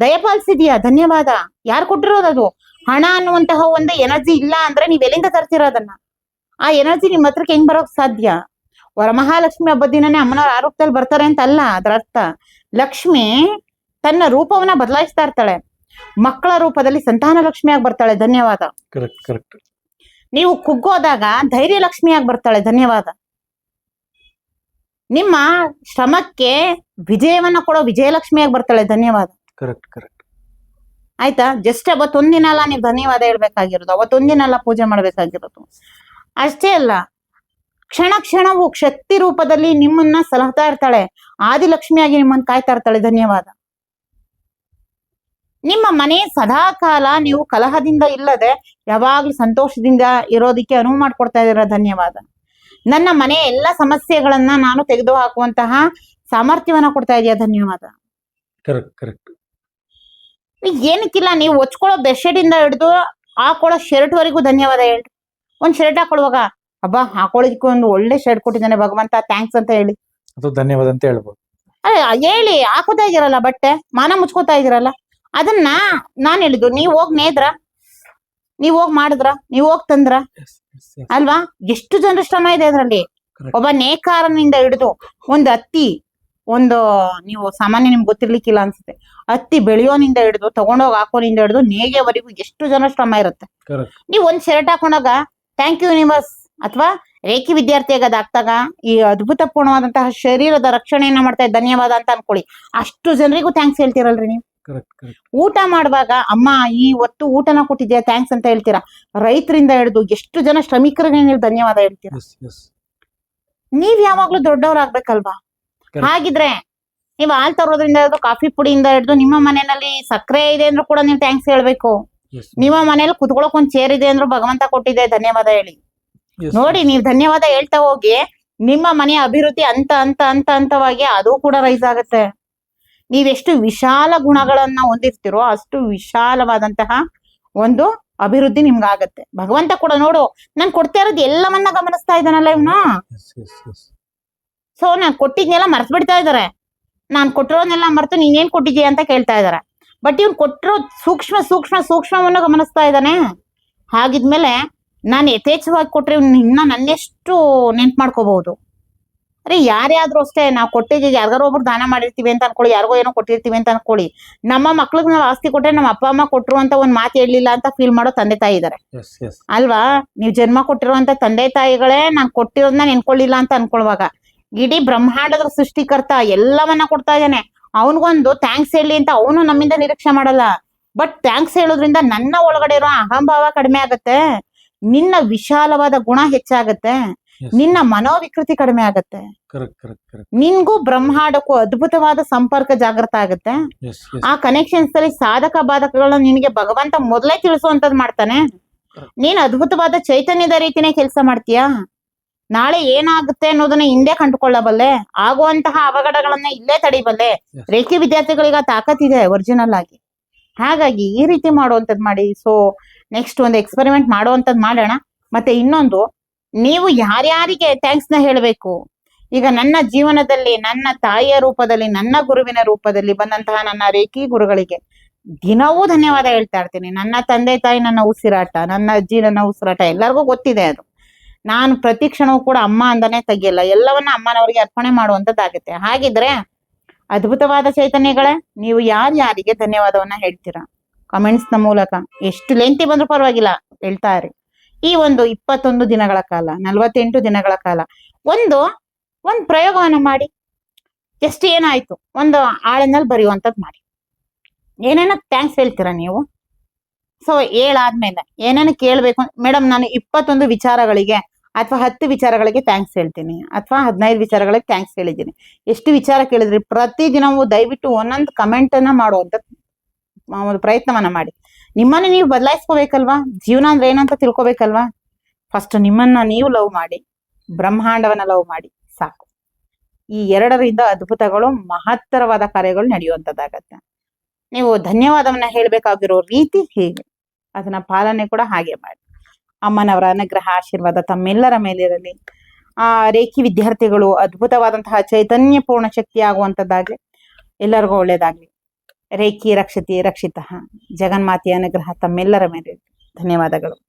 ದಯಪಾಲಿಸಿದ್ಯಾ? ಧನ್ಯವಾದ. ಯಾರು ಕೊಟ್ಟಿರೋದದು ಹಣ ಅನ್ನುವಂತಹ ಒಂದು ಎನರ್ಜಿ ಇಲ್ಲ ಅಂದ್ರೆ ನೀವ್ ಎಲ್ಲಿಂದ ತರ್ತಿರೋದನ್ನ? ಆ ಎನರ್ಜಿ ನಿಮ್ ಹತ್ರಕ್ಕೆ ಹೆಂಗ್ ಬರೋಕ್ ಸಾಧ್ಯ? ವರಮಹಾಲಕ್ಷ್ಮಿ ಹಬ್ಬದ ದಿನನೇ ಅಮ್ಮನವ್ರ ಆರೋಗ್ಯದಲ್ಲಿ ಬರ್ತಾರೆ ಅಂತ ಅಲ್ಲ ಅದರ ಅರ್ಥ. ಲಕ್ಷ್ಮಿ ತನ್ನ ರೂಪವನ್ನ ಬದಲಾಯಿಸ್ತಾ ಇರ್ತಾಳೆ. ಮಕ್ಕಳ ರೂಪದಲ್ಲಿ ಸಂತಾನ ಲಕ್ಷ್ಮಿಯಾಗಿ ಬರ್ತಾಳೆ. ಧನ್ಯವಾದ. ಕರೆಕ್ಟ್ ಕರೆಕ್ಟ್ ನೀವು ಕುಗ್ಗೋದಾಗ ಧೈರ್ಯ ಲಕ್ಷ್ಮಿಯಾಗಿ ಬರ್ತಾಳೆ. ಧನ್ಯವಾದ. ನಿಮ್ಮ ಶ್ರಮಕ್ಕೆ ವಿಜಯವನ್ನ ಕೊಡೋ ವಿಜಯಲಕ್ಷ್ಮಿಯಾಗಿ ಬರ್ತಾಳೆ. ಧನ್ಯವಾದ. ಕರೆಕ್ಟ್ ಕರೆಕ್ಟ್ ಆಯ್ತಾ? ಜಸ್ಟ್ ಅವತ್ತೊಂದಿನ ಅಲ್ಲ ನೀವು ಧನ್ಯವಾದ ಹೇಳ್ಬೇಕಾಗಿರೋದು. ಅವತ್ತೊಂದಿನ ಅಲ್ಲ ಪೂಜೆ ಮಾಡ್ಬೇಕಾಗಿರೋದು. ಅಷ್ಟೇ ಅಲ್ಲ ಕ್ಷಣ ಕ್ಷಣವು ಶಕ್ತಿ ರೂಪದಲ್ಲಿ ನಿಮ್ಮನ್ನ ಸಲಹತಾ ಇರ್ತಾಳೆ. ಆದಿಲಕ್ಷ್ಮಿಯಾಗಿ ನಿಮ್ಮನ್ನ ಕಾಯ್ತಾ ಇರ್ತಾಳೆ. ಧನ್ಯವಾದ. ನಿಮ್ಮ ಮನೆ ಸದಾ ಕಾಲ ನೀವು ಕಲಹದಿಂದ ಇಲ್ಲದೆ ಯಾವಾಗ್ಲೂ ಸಂತೋಷದಿಂದ ಇರೋದಿಕ್ಕೆ ಅನುವು ಮಾಡ್ಕೊಡ್ತಾ ಇದ್ದೀರ? ಧನ್ಯವಾದ. ನನ್ನ ಮನೆ ಎಲ್ಲ ಸಮಸ್ಯೆಗಳನ್ನ ನಾನು ತೆಗೆದು ಹಾಕುವಂತಹ ಸಾಮರ್ಥ್ಯವನ್ನ ಕೊಡ್ತಾ ಇದೆಯಾ? ಧನ್ಯವಾದ. ಕರೆಕ್ಟ್ ಕರೆಕ್ಟ್ ಏನಕ್ಕಿಲ್ಲ ನೀವು ಹೊಚ್ಕೊಳ್ಳೋ ಬೆಡ್ಶೀಟ್ ಇಂದ ಹಿಡಿದು ಹಾಕೊಳ್ಳೋ ಶರ್ಟ್ ವರೆಗೂ ಧನ್ಯವಾದ ಹೇಳಿ ಒಂದ್ ಶರ್ಟ್ ಹಾಕೊಳ್ಳುವಾಗ ಹಬ್ಬ ಹಾಕೊಳ್ಳೋದಕ್ಕೆ ಒಂದು ಒಳ್ಳೆ ಶರ್ಟ್ ಕೊಟ್ಟಿದ್ದಾನೆ ಭಗವಂತ ಥ್ಯಾಂಕ್ಸ್ ಅಂತ ಹೇಳಿ. ಅದು ಧನ್ಯವಾದ ಅಂತ ಹೇಳ್ಬೋದು. ಅದೇ ಹೇಳಿ ಹಾಕೋತಾ ಇದೀರಲ್ಲ ಬಟ್ಟೆ? ಮಾನ ಮುಚ್ಕೋತಾ ಇದೀರಲ್ಲ ಅದನ್ನ ನಾನ್ ಹೇಳಿದ್ದು ನೀವ್ ಹೋಗ್ ನೇದ್ರ? ನೀವ್ ಹೋಗ್ ಮಾಡಿದ್ರ? ನೀವ್ ಹೋಗ್ ತಂದ್ರ? ಅಲ್ವಾ? ಎಷ್ಟು ಜನರ ಶ್ರಮ ಇದೆ ಅದ್ರಲ್ಲಿ. ಒಬ್ಬ ನೇಕಾರನಿಂದ ಹಿಡಿದು ಒಂದ್ ಹತ್ತಿ ಒಂದು ನೀವು ಸಾಮಾನ್ಯ ನಿಮ್ಗೆ ಗೊತ್ತಿರ್ಲಿಕ್ಕಿಲ್ಲ ಅನ್ಸುತ್ತೆ. ಹತ್ತಿ ಬೆಳೆಯೋನಿಂದ ಹಿಡಿದು ತಗೊಂಡೋಗಿ ಹಾಕೋನಿಂದ ಹಿಡಿದು ನೇಗೆವರೆಗೂ ಎಷ್ಟು ಜನ ಶ್ರಮ ಇರುತ್ತೆ. ನೀವು ಒಂದ್ ಶರ್ಟ್ ಹಾಕೊಂಡಾಗ ಥ್ಯಾಂಕ್ ಯು ನಿಮಸ್ ಅಥವಾ ರೇಖಿ ವಿದ್ಯಾರ್ಥಿಯಾಗ ಅದಾಗ್ತಾಗ ಈ ಅದ್ಭುತಪೂರ್ಣವಾದಂತಹ ಶರೀರದ ರಕ್ಷಣೆಯನ್ನ ಮಾಡ್ತಾ ಧನ್ಯವಾದ ಅಂತ ಅನ್ಕೊಳ್ಳಿ. ಅಷ್ಟು ಜನರಿಗೂ ಥ್ಯಾಂಕ್ಸ್ ಹೇಳ್ತೀರಲ್ರಿ ನೀವು. ಊಟ ಮಾಡುವಾಗ ಅಮ್ಮ ಈ ಹೊತ್ತು ಊಟನ ಕೊಟ್ಟಿದ್ಯಾ? ಥ್ಯಾಂಕ್ಸ್ ಅಂತ ಹೇಳ್ತೀರಾ? ರೈತರಿಂದ ಹಿಡಿದು ಎಷ್ಟು ಜನ ಶ್ರಮಿಕರಿಗೆ ನೀವು ಧನ್ಯವಾದ ಹೇಳ್ತೀರಾ? ನೀವ್ ಯಾವಾಗ್ಲೂ ದೊಡ್ಡವ್ರಾಗ್ಬೇಕಲ್ವಾ. ಹಾಗಿದ್ರೆ ನೀವು ಹಾಲು ತರೋದ್ರಿಂದ ಹಿಡಿದು ಕಾಫಿ ಪುಡಿಯಿಂದ ಹಿಡಿದು ನಿಮ್ಮ ಮನೆಯಲ್ಲಿ ಸಕ್ಕರೆ ಇದೆ ಅಂದ್ರೂ ಕೂಡ ನೀವು ಥ್ಯಾಂಕ್ಸ್ ಹೇಳ್ಬೇಕು. ನಿಮ್ಮ ಮನೇಲಿ ಕುತ್ಕೊಳಕ್ ಒಂದ್ ಚೇರ್ ಇದೆ ಅಂದ್ರೂ ಭಗವಂತ ಕೊಟ್ಟಿದೆ ಧನ್ಯವಾದ ಹೇಳಿ. ನೋಡಿ ನೀವು ಧನ್ಯವಾದ ಹೇಳ್ತಾ ಹೋಗಿ ನಿಮ್ಮ ಮನೆಯ ಅಭಿವೃದ್ಧಿ ಅಂತ ಅಂತ ಅಂತ ಹಂತವಾಗಿ ಅದು ಕೂಡ ರೈಸ್ ಆಗುತ್ತೆ. ನೀವೆಷ್ಟು ವಿಶಾಲ ಗುಣಗಳನ್ನ ಹೊಂದಿರ್ತೀರೋ ಅಷ್ಟು ವಿಶಾಲವಾದಂತಹ ಒಂದು ಅಭಿವೃದ್ಧಿ ನಿಮ್ಗಾಗತ್ತೆ. ಭಗವಂತ ಕೂಡ ನೋಡು ನಾನ್ ಕೊಡ್ತಾ ಇರೋದು ಎಲ್ಲವನ್ನ ಗಮನಿಸ್ತಾ ಇದ್ದಾನಲ್ಲ ಇವನು? ಸೊ ನಾನ್ ಕೊಟ್ಟಿದ್ನೆಲ್ಲ ಮರ್ತ್ ಬಿಡ್ತಾ ಇದಾರೆ. ನಾನ್ ಕೊಟ್ಟಿರೋನೆಲ್ಲ ಮರ್ತು ನೀನೇನ್ ಕೊಟ್ಟಿದ್ದೀಯ ಅಂತ ಕೇಳ್ತಾ ಇದಾರೆ. ಬಟ್ ಇವ್ನು ಕೊಟ್ಟಿರೋ ಸೂಕ್ಷ್ಮ ಸೂಕ್ಷ್ಮ ಸೂಕ್ಷ್ಮವನ್ನು ಗಮನಿಸ್ತಾ ಇದ್ದಾನೆ ಹಾಗಿದ್ಮೇಲೆ ನಾನು ಯಥೇಚ್ಛವಾಗಿ ಕೊಟ್ರೆ ಇವ್ನು ಇನ್ನ ನನ್ನೆಷ್ಟು ನೆನ್ಪು ಮಾಡ್ಕೋಬಹುದು. ಅರೆ ಯಾರೇ ಆದ್ರೂ ಅಷ್ಟೇ ನಾವು ಕೊಟ್ಟಿದ್ದೀವಿ ಯಾರಿಗಾರು ಒಬ್ರು ದಾನ ಮಾಡಿರ್ತೀವಿ ಅಂತ ಅನ್ಕೊಳ್ಳಿ ಯಾರಿಗೋ ಏನೋ ಕೊಟ್ಟಿರ್ತೀವಿ ಅಂತ ಅನ್ಕೊಳ್ಳಿ. ನಮ್ಮ ಮಕ್ಳಿಗೆ ನಾವು ಆಸ್ತಿ ಕೊಟ್ಟರೆ ನಮ್ಮ ಅಪ್ಪ ಅಮ್ಮ ಕೊಟ್ಟರು ಅಂತ ಒಂದ್ ಮಾತು ಹೇಳಲಿಲ್ಲ ಅಂತ ಫೀಲ್ ಮಾಡೋ ತಂದೆ ತಾಯಿ ಇದಾರೆ. ಅಲ್ವಾ? ನೀವು ಜನ್ಮ ಕೊಟ್ಟಿರುವಂತ ತಂದೆ ತಾಯಿಗಳೇ ನಾನು ಕೊಟ್ಟಿರೋದನ್ನ ನೆನ್ಕೊಳ್ಳಿಲ್ಲ ಅಂತ ಅನ್ಕೊಳ್ವಾಗ ಇಡೀ ಬ್ರಹ್ಮಾಂಡದ ಸೃಷ್ಟಿಕರ್ತ ಎಲ್ಲವನ್ನ ಕೊಡ್ತಾ ಇದ್ದಾನೆ. ಅವನಿಗೊಂದು ಥ್ಯಾಂಕ್ಸ್ ಹೇಳಿ ಅಂತ ಅವನು ನಮ್ಮಿಂದ ನಿರೀಕ್ಷೆ ಮಾಡಲ್ಲ. ಬಟ್ ಥ್ಯಾಂಕ್ಸ್ ಹೇಳೋದ್ರಿಂದ ನನ್ನ ಒಳಗಡೆ ಇರೋ ಅಹಂಭಾವ ಕಡಿಮೆ ಆಗತ್ತೆ. ನಿನ್ನ ವಿಶಾಲವಾದ ಗುಣ ಹೆಚ್ಚಾಗತ್ತೆ. ನಿನ್ನ ಮನೋವಿಕೃತಿ ಕಡಿಮೆ ಆಗತ್ತೆ. ನಿನ್ಗೂ ಬ್ರಹ್ಮಾಂಡಕ್ಕೂ ಅದ್ಭುತವಾದ ಸಂಪರ್ಕ ಜಾಗೃತ ಆಗುತ್ತೆ. ಆ ಕನೆಕ್ಷನ್ಸ್ ಅಲ್ಲಿ ಸಾಧಕ ಬಾಧಕಗಳನ್ನ ನಿನಗೆ ಭಗವಂತ ಮೊದಲೇ ತಿಳಿಸುವಂತದ್ ಮಾಡ್ತಾನೆ. ನೀನ್ ಅದ್ಭುತವಾದ ಚೈತನ್ಯದ ರೀತಿನೇ ಕೆಲಸ ಮಾಡ್ತೀಯಾ? ನಾಳೆ ಏನಾಗುತ್ತೆ ಅನ್ನೋದನ್ನ ಹಿಂದೆ ಕಂಡುಕೊಳ್ಳಬಲ್ಲೆ? ಆಗುವಂತಹ ಅವಘಡಗಳನ್ನ ಇಲ್ಲೇ ತಡಿಬಲ್ಲೆ. ರೇಖೆ ವಿದ್ಯಾರ್ಥಿಗಳಿಗೆ ತಾಕತ್ ಇದೆ ಒರಿಜಿನಲ್ ಆಗಿ. ಹಾಗಾಗಿ ಈ ರೀತಿ ಮಾಡುವಂತದ್ ಮಾಡಿ. ಸೊ ನೆಕ್ಸ್ಟ್ ಒಂದು ಎಕ್ಸ್ಪೆರಿಮೆಂಟ್ ಮಾಡುವಂತದ್ ಮಾಡೋಣ. ಮತ್ತೆ ಇನ್ನೊಂದು ನೀವು ಯಾರ್ಯಾರಿಗೆ ಥ್ಯಾಂಕ್ಸ್ನ ಹೇಳಬೇಕು? ಈಗ ನನ್ನ ಜೀವನದಲ್ಲಿ ನನ್ನ ತಾಯಿಯ ರೂಪದಲ್ಲಿ ನನ್ನ ಗುರುವಿನ ರೂಪದಲ್ಲಿ ಬಂದಂತಹ ನನ್ನ ರೇಖಿ ಗುರುಗಳಿಗೆ ದಿನವೂ ಧನ್ಯವಾದ ಹೇಳ್ತಾ ಇರ್ತೀನಿ. ನನ್ನ ತಂದೆ ತಾಯಿ ನನ್ನ ಉಸಿರಾಟ ನನ್ನ ಅಜ್ಜಿ ನನ್ನ ಉಸಿರಾಟ ಎಲ್ಲರಿಗೂ ಗೊತ್ತಿದೆ ಅದು. ನಾನು ಪ್ರತಿ ಕ್ಷಣವೂ ಕೂಡ ಅಮ್ಮ ಅಂದನೇ ತೆಗಿಯಲ್ಲ. ಎಲ್ಲವನ್ನ ಅಮ್ಮನವರಿಗೆ ಅರ್ಪಣೆ ಮಾಡುವಂಥದ್ದಾಗುತ್ತೆ. ಹಾಗಿದ್ರೆ ಅದ್ಭುತವಾದ ಚೈತನ್ಯಗಳೇ, ನೀವು ಯಾರು ಯಾರಿಗೆ ಧನ್ಯವಾದವನ್ನ ಹೇಳ್ತೀರಾ? ಕಮೆಂಟ್ಸ್ನ ಮೂಲಕ. ಎಷ್ಟು ಲೆಂತಿ ಬಂದ್ರೂ ಪರವಾಗಿಲ್ಲ, ಹೇಳ್ತಾ ಇರಿ. ಈ ಒಂದು ಇಪ್ಪತ್ತೊಂದು ದಿನಗಳ ಕಾಲ, ನಲವತ್ತೆಂಟು ದಿನಗಳ ಕಾಲ, ಒಂದು ಒಂದು ಪ್ರಯೋಗವನ್ನ ಮಾಡಿ. ಎಷ್ಟು ಏನಾಯ್ತು? ಒಂದು ಆಳಿನಲ್ಲಿ ಬರೆಯುವಂಥದ್ದು ಮಾಡಿ. ಏನೇನೋ ಥ್ಯಾಂಕ್ಸ್ ಹೇಳ್ತೀರಾ ನೀವು? ಸೊ ಹೇಳಾದ್ಮೇಲೆ ಏನೇನು ಕೇಳಬೇಕು? ಮೇಡಮ್ ನಾನು ಇಪ್ಪತ್ತೊಂದು ವಿಚಾರಗಳಿಗೆ ಅಥವಾ ಹತ್ತು ವಿಚಾರಗಳಿಗೆ ಥ್ಯಾಂಕ್ಸ್ ಹೇಳ್ತೀನಿ. ಅಥವಾ ಹದಿನೈದು ವಿಚಾರಗಳಿಗೆ ಥ್ಯಾಂಕ್ಸ್ ಹೇಳಿದ್ದೀನಿ. ಎಷ್ಟು ವಿಚಾರ ಕೇಳಿದ್ರಿ? ಪ್ರತಿ ದಿನವೂ ದಯವಿಟ್ಟು ಒಂದೊಂದು ಕಮೆಂಟ್ ಅನ್ನ ಮಾಡುವಂತ ಒಂದು ಪ್ರಯತ್ನವನ್ನ ಮಾಡಿ. ನಿಮ್ಮನ್ನ ನೀವು ಬದಲಾಯಿಸ್ಕೋಬೇಕಲ್ವಾ? ಜೀವನ ಅಂದ್ರೆ ಏನಂತ ತಿಳ್ಕೊಬೇಕಲ್ವಾ? ಫಸ್ಟ್ ನಿಮ್ಮನ್ನ ನೀವು ಲವ್ ಮಾಡಿ, ಬ್ರಹ್ಮಾಂಡವನ್ನ ಲವ್ ಮಾಡಿ, ಸಾಕು. ಈ ಎರಡರಿಂದ ಅದ್ಭುತಗಳು ಮಹತ್ತರವಾದ ಕಾರ್ಯಗಳು ನಡೆಯುವಂತದ್ದಾಗತ್ತೆ. ನೀವು ಧನ್ಯವಾದವನ್ನ ಹೇಳಬೇಕಾಗಿರೋ ರೀತಿ ಹೇಗೆ ಅದನ್ನ ಪಾಲನೆ ಕೂಡ ಹಾಗೆ ಮಾಡಿ. ಅಮ್ಮನವರ ಅನುಗ್ರಹ, ಆಶೀರ್ವಾದ ತಮ್ಮೆಲ್ಲರ ಮೇಲಿರಲಿ ಆ ರೇಖಿ ವಿದ್ಯಾರ್ಥಿಗಳು ಅದ್ಭುತವಾದಂತಹ ಚೈತನ್ಯ ಪೂರ್ಣ ಶಕ್ತಿ ಆಗುವಂತದ್ದಾಗ್ಲಿ, ಎಲ್ಲರಿಗೂ ಒಳ್ಳೇದಾಗ್ಲಿ. ರೇಖಿ ರಕ್ಷತಿ ರಕ್ಷಿತ. ಜಗನ್ಮಾತೆಯ ಅನುಗ್ರಹ ತಮ್ಮೆಲ್ಲರ ಮೇಲೆ ಧನ್ಯವಾದಗಳು.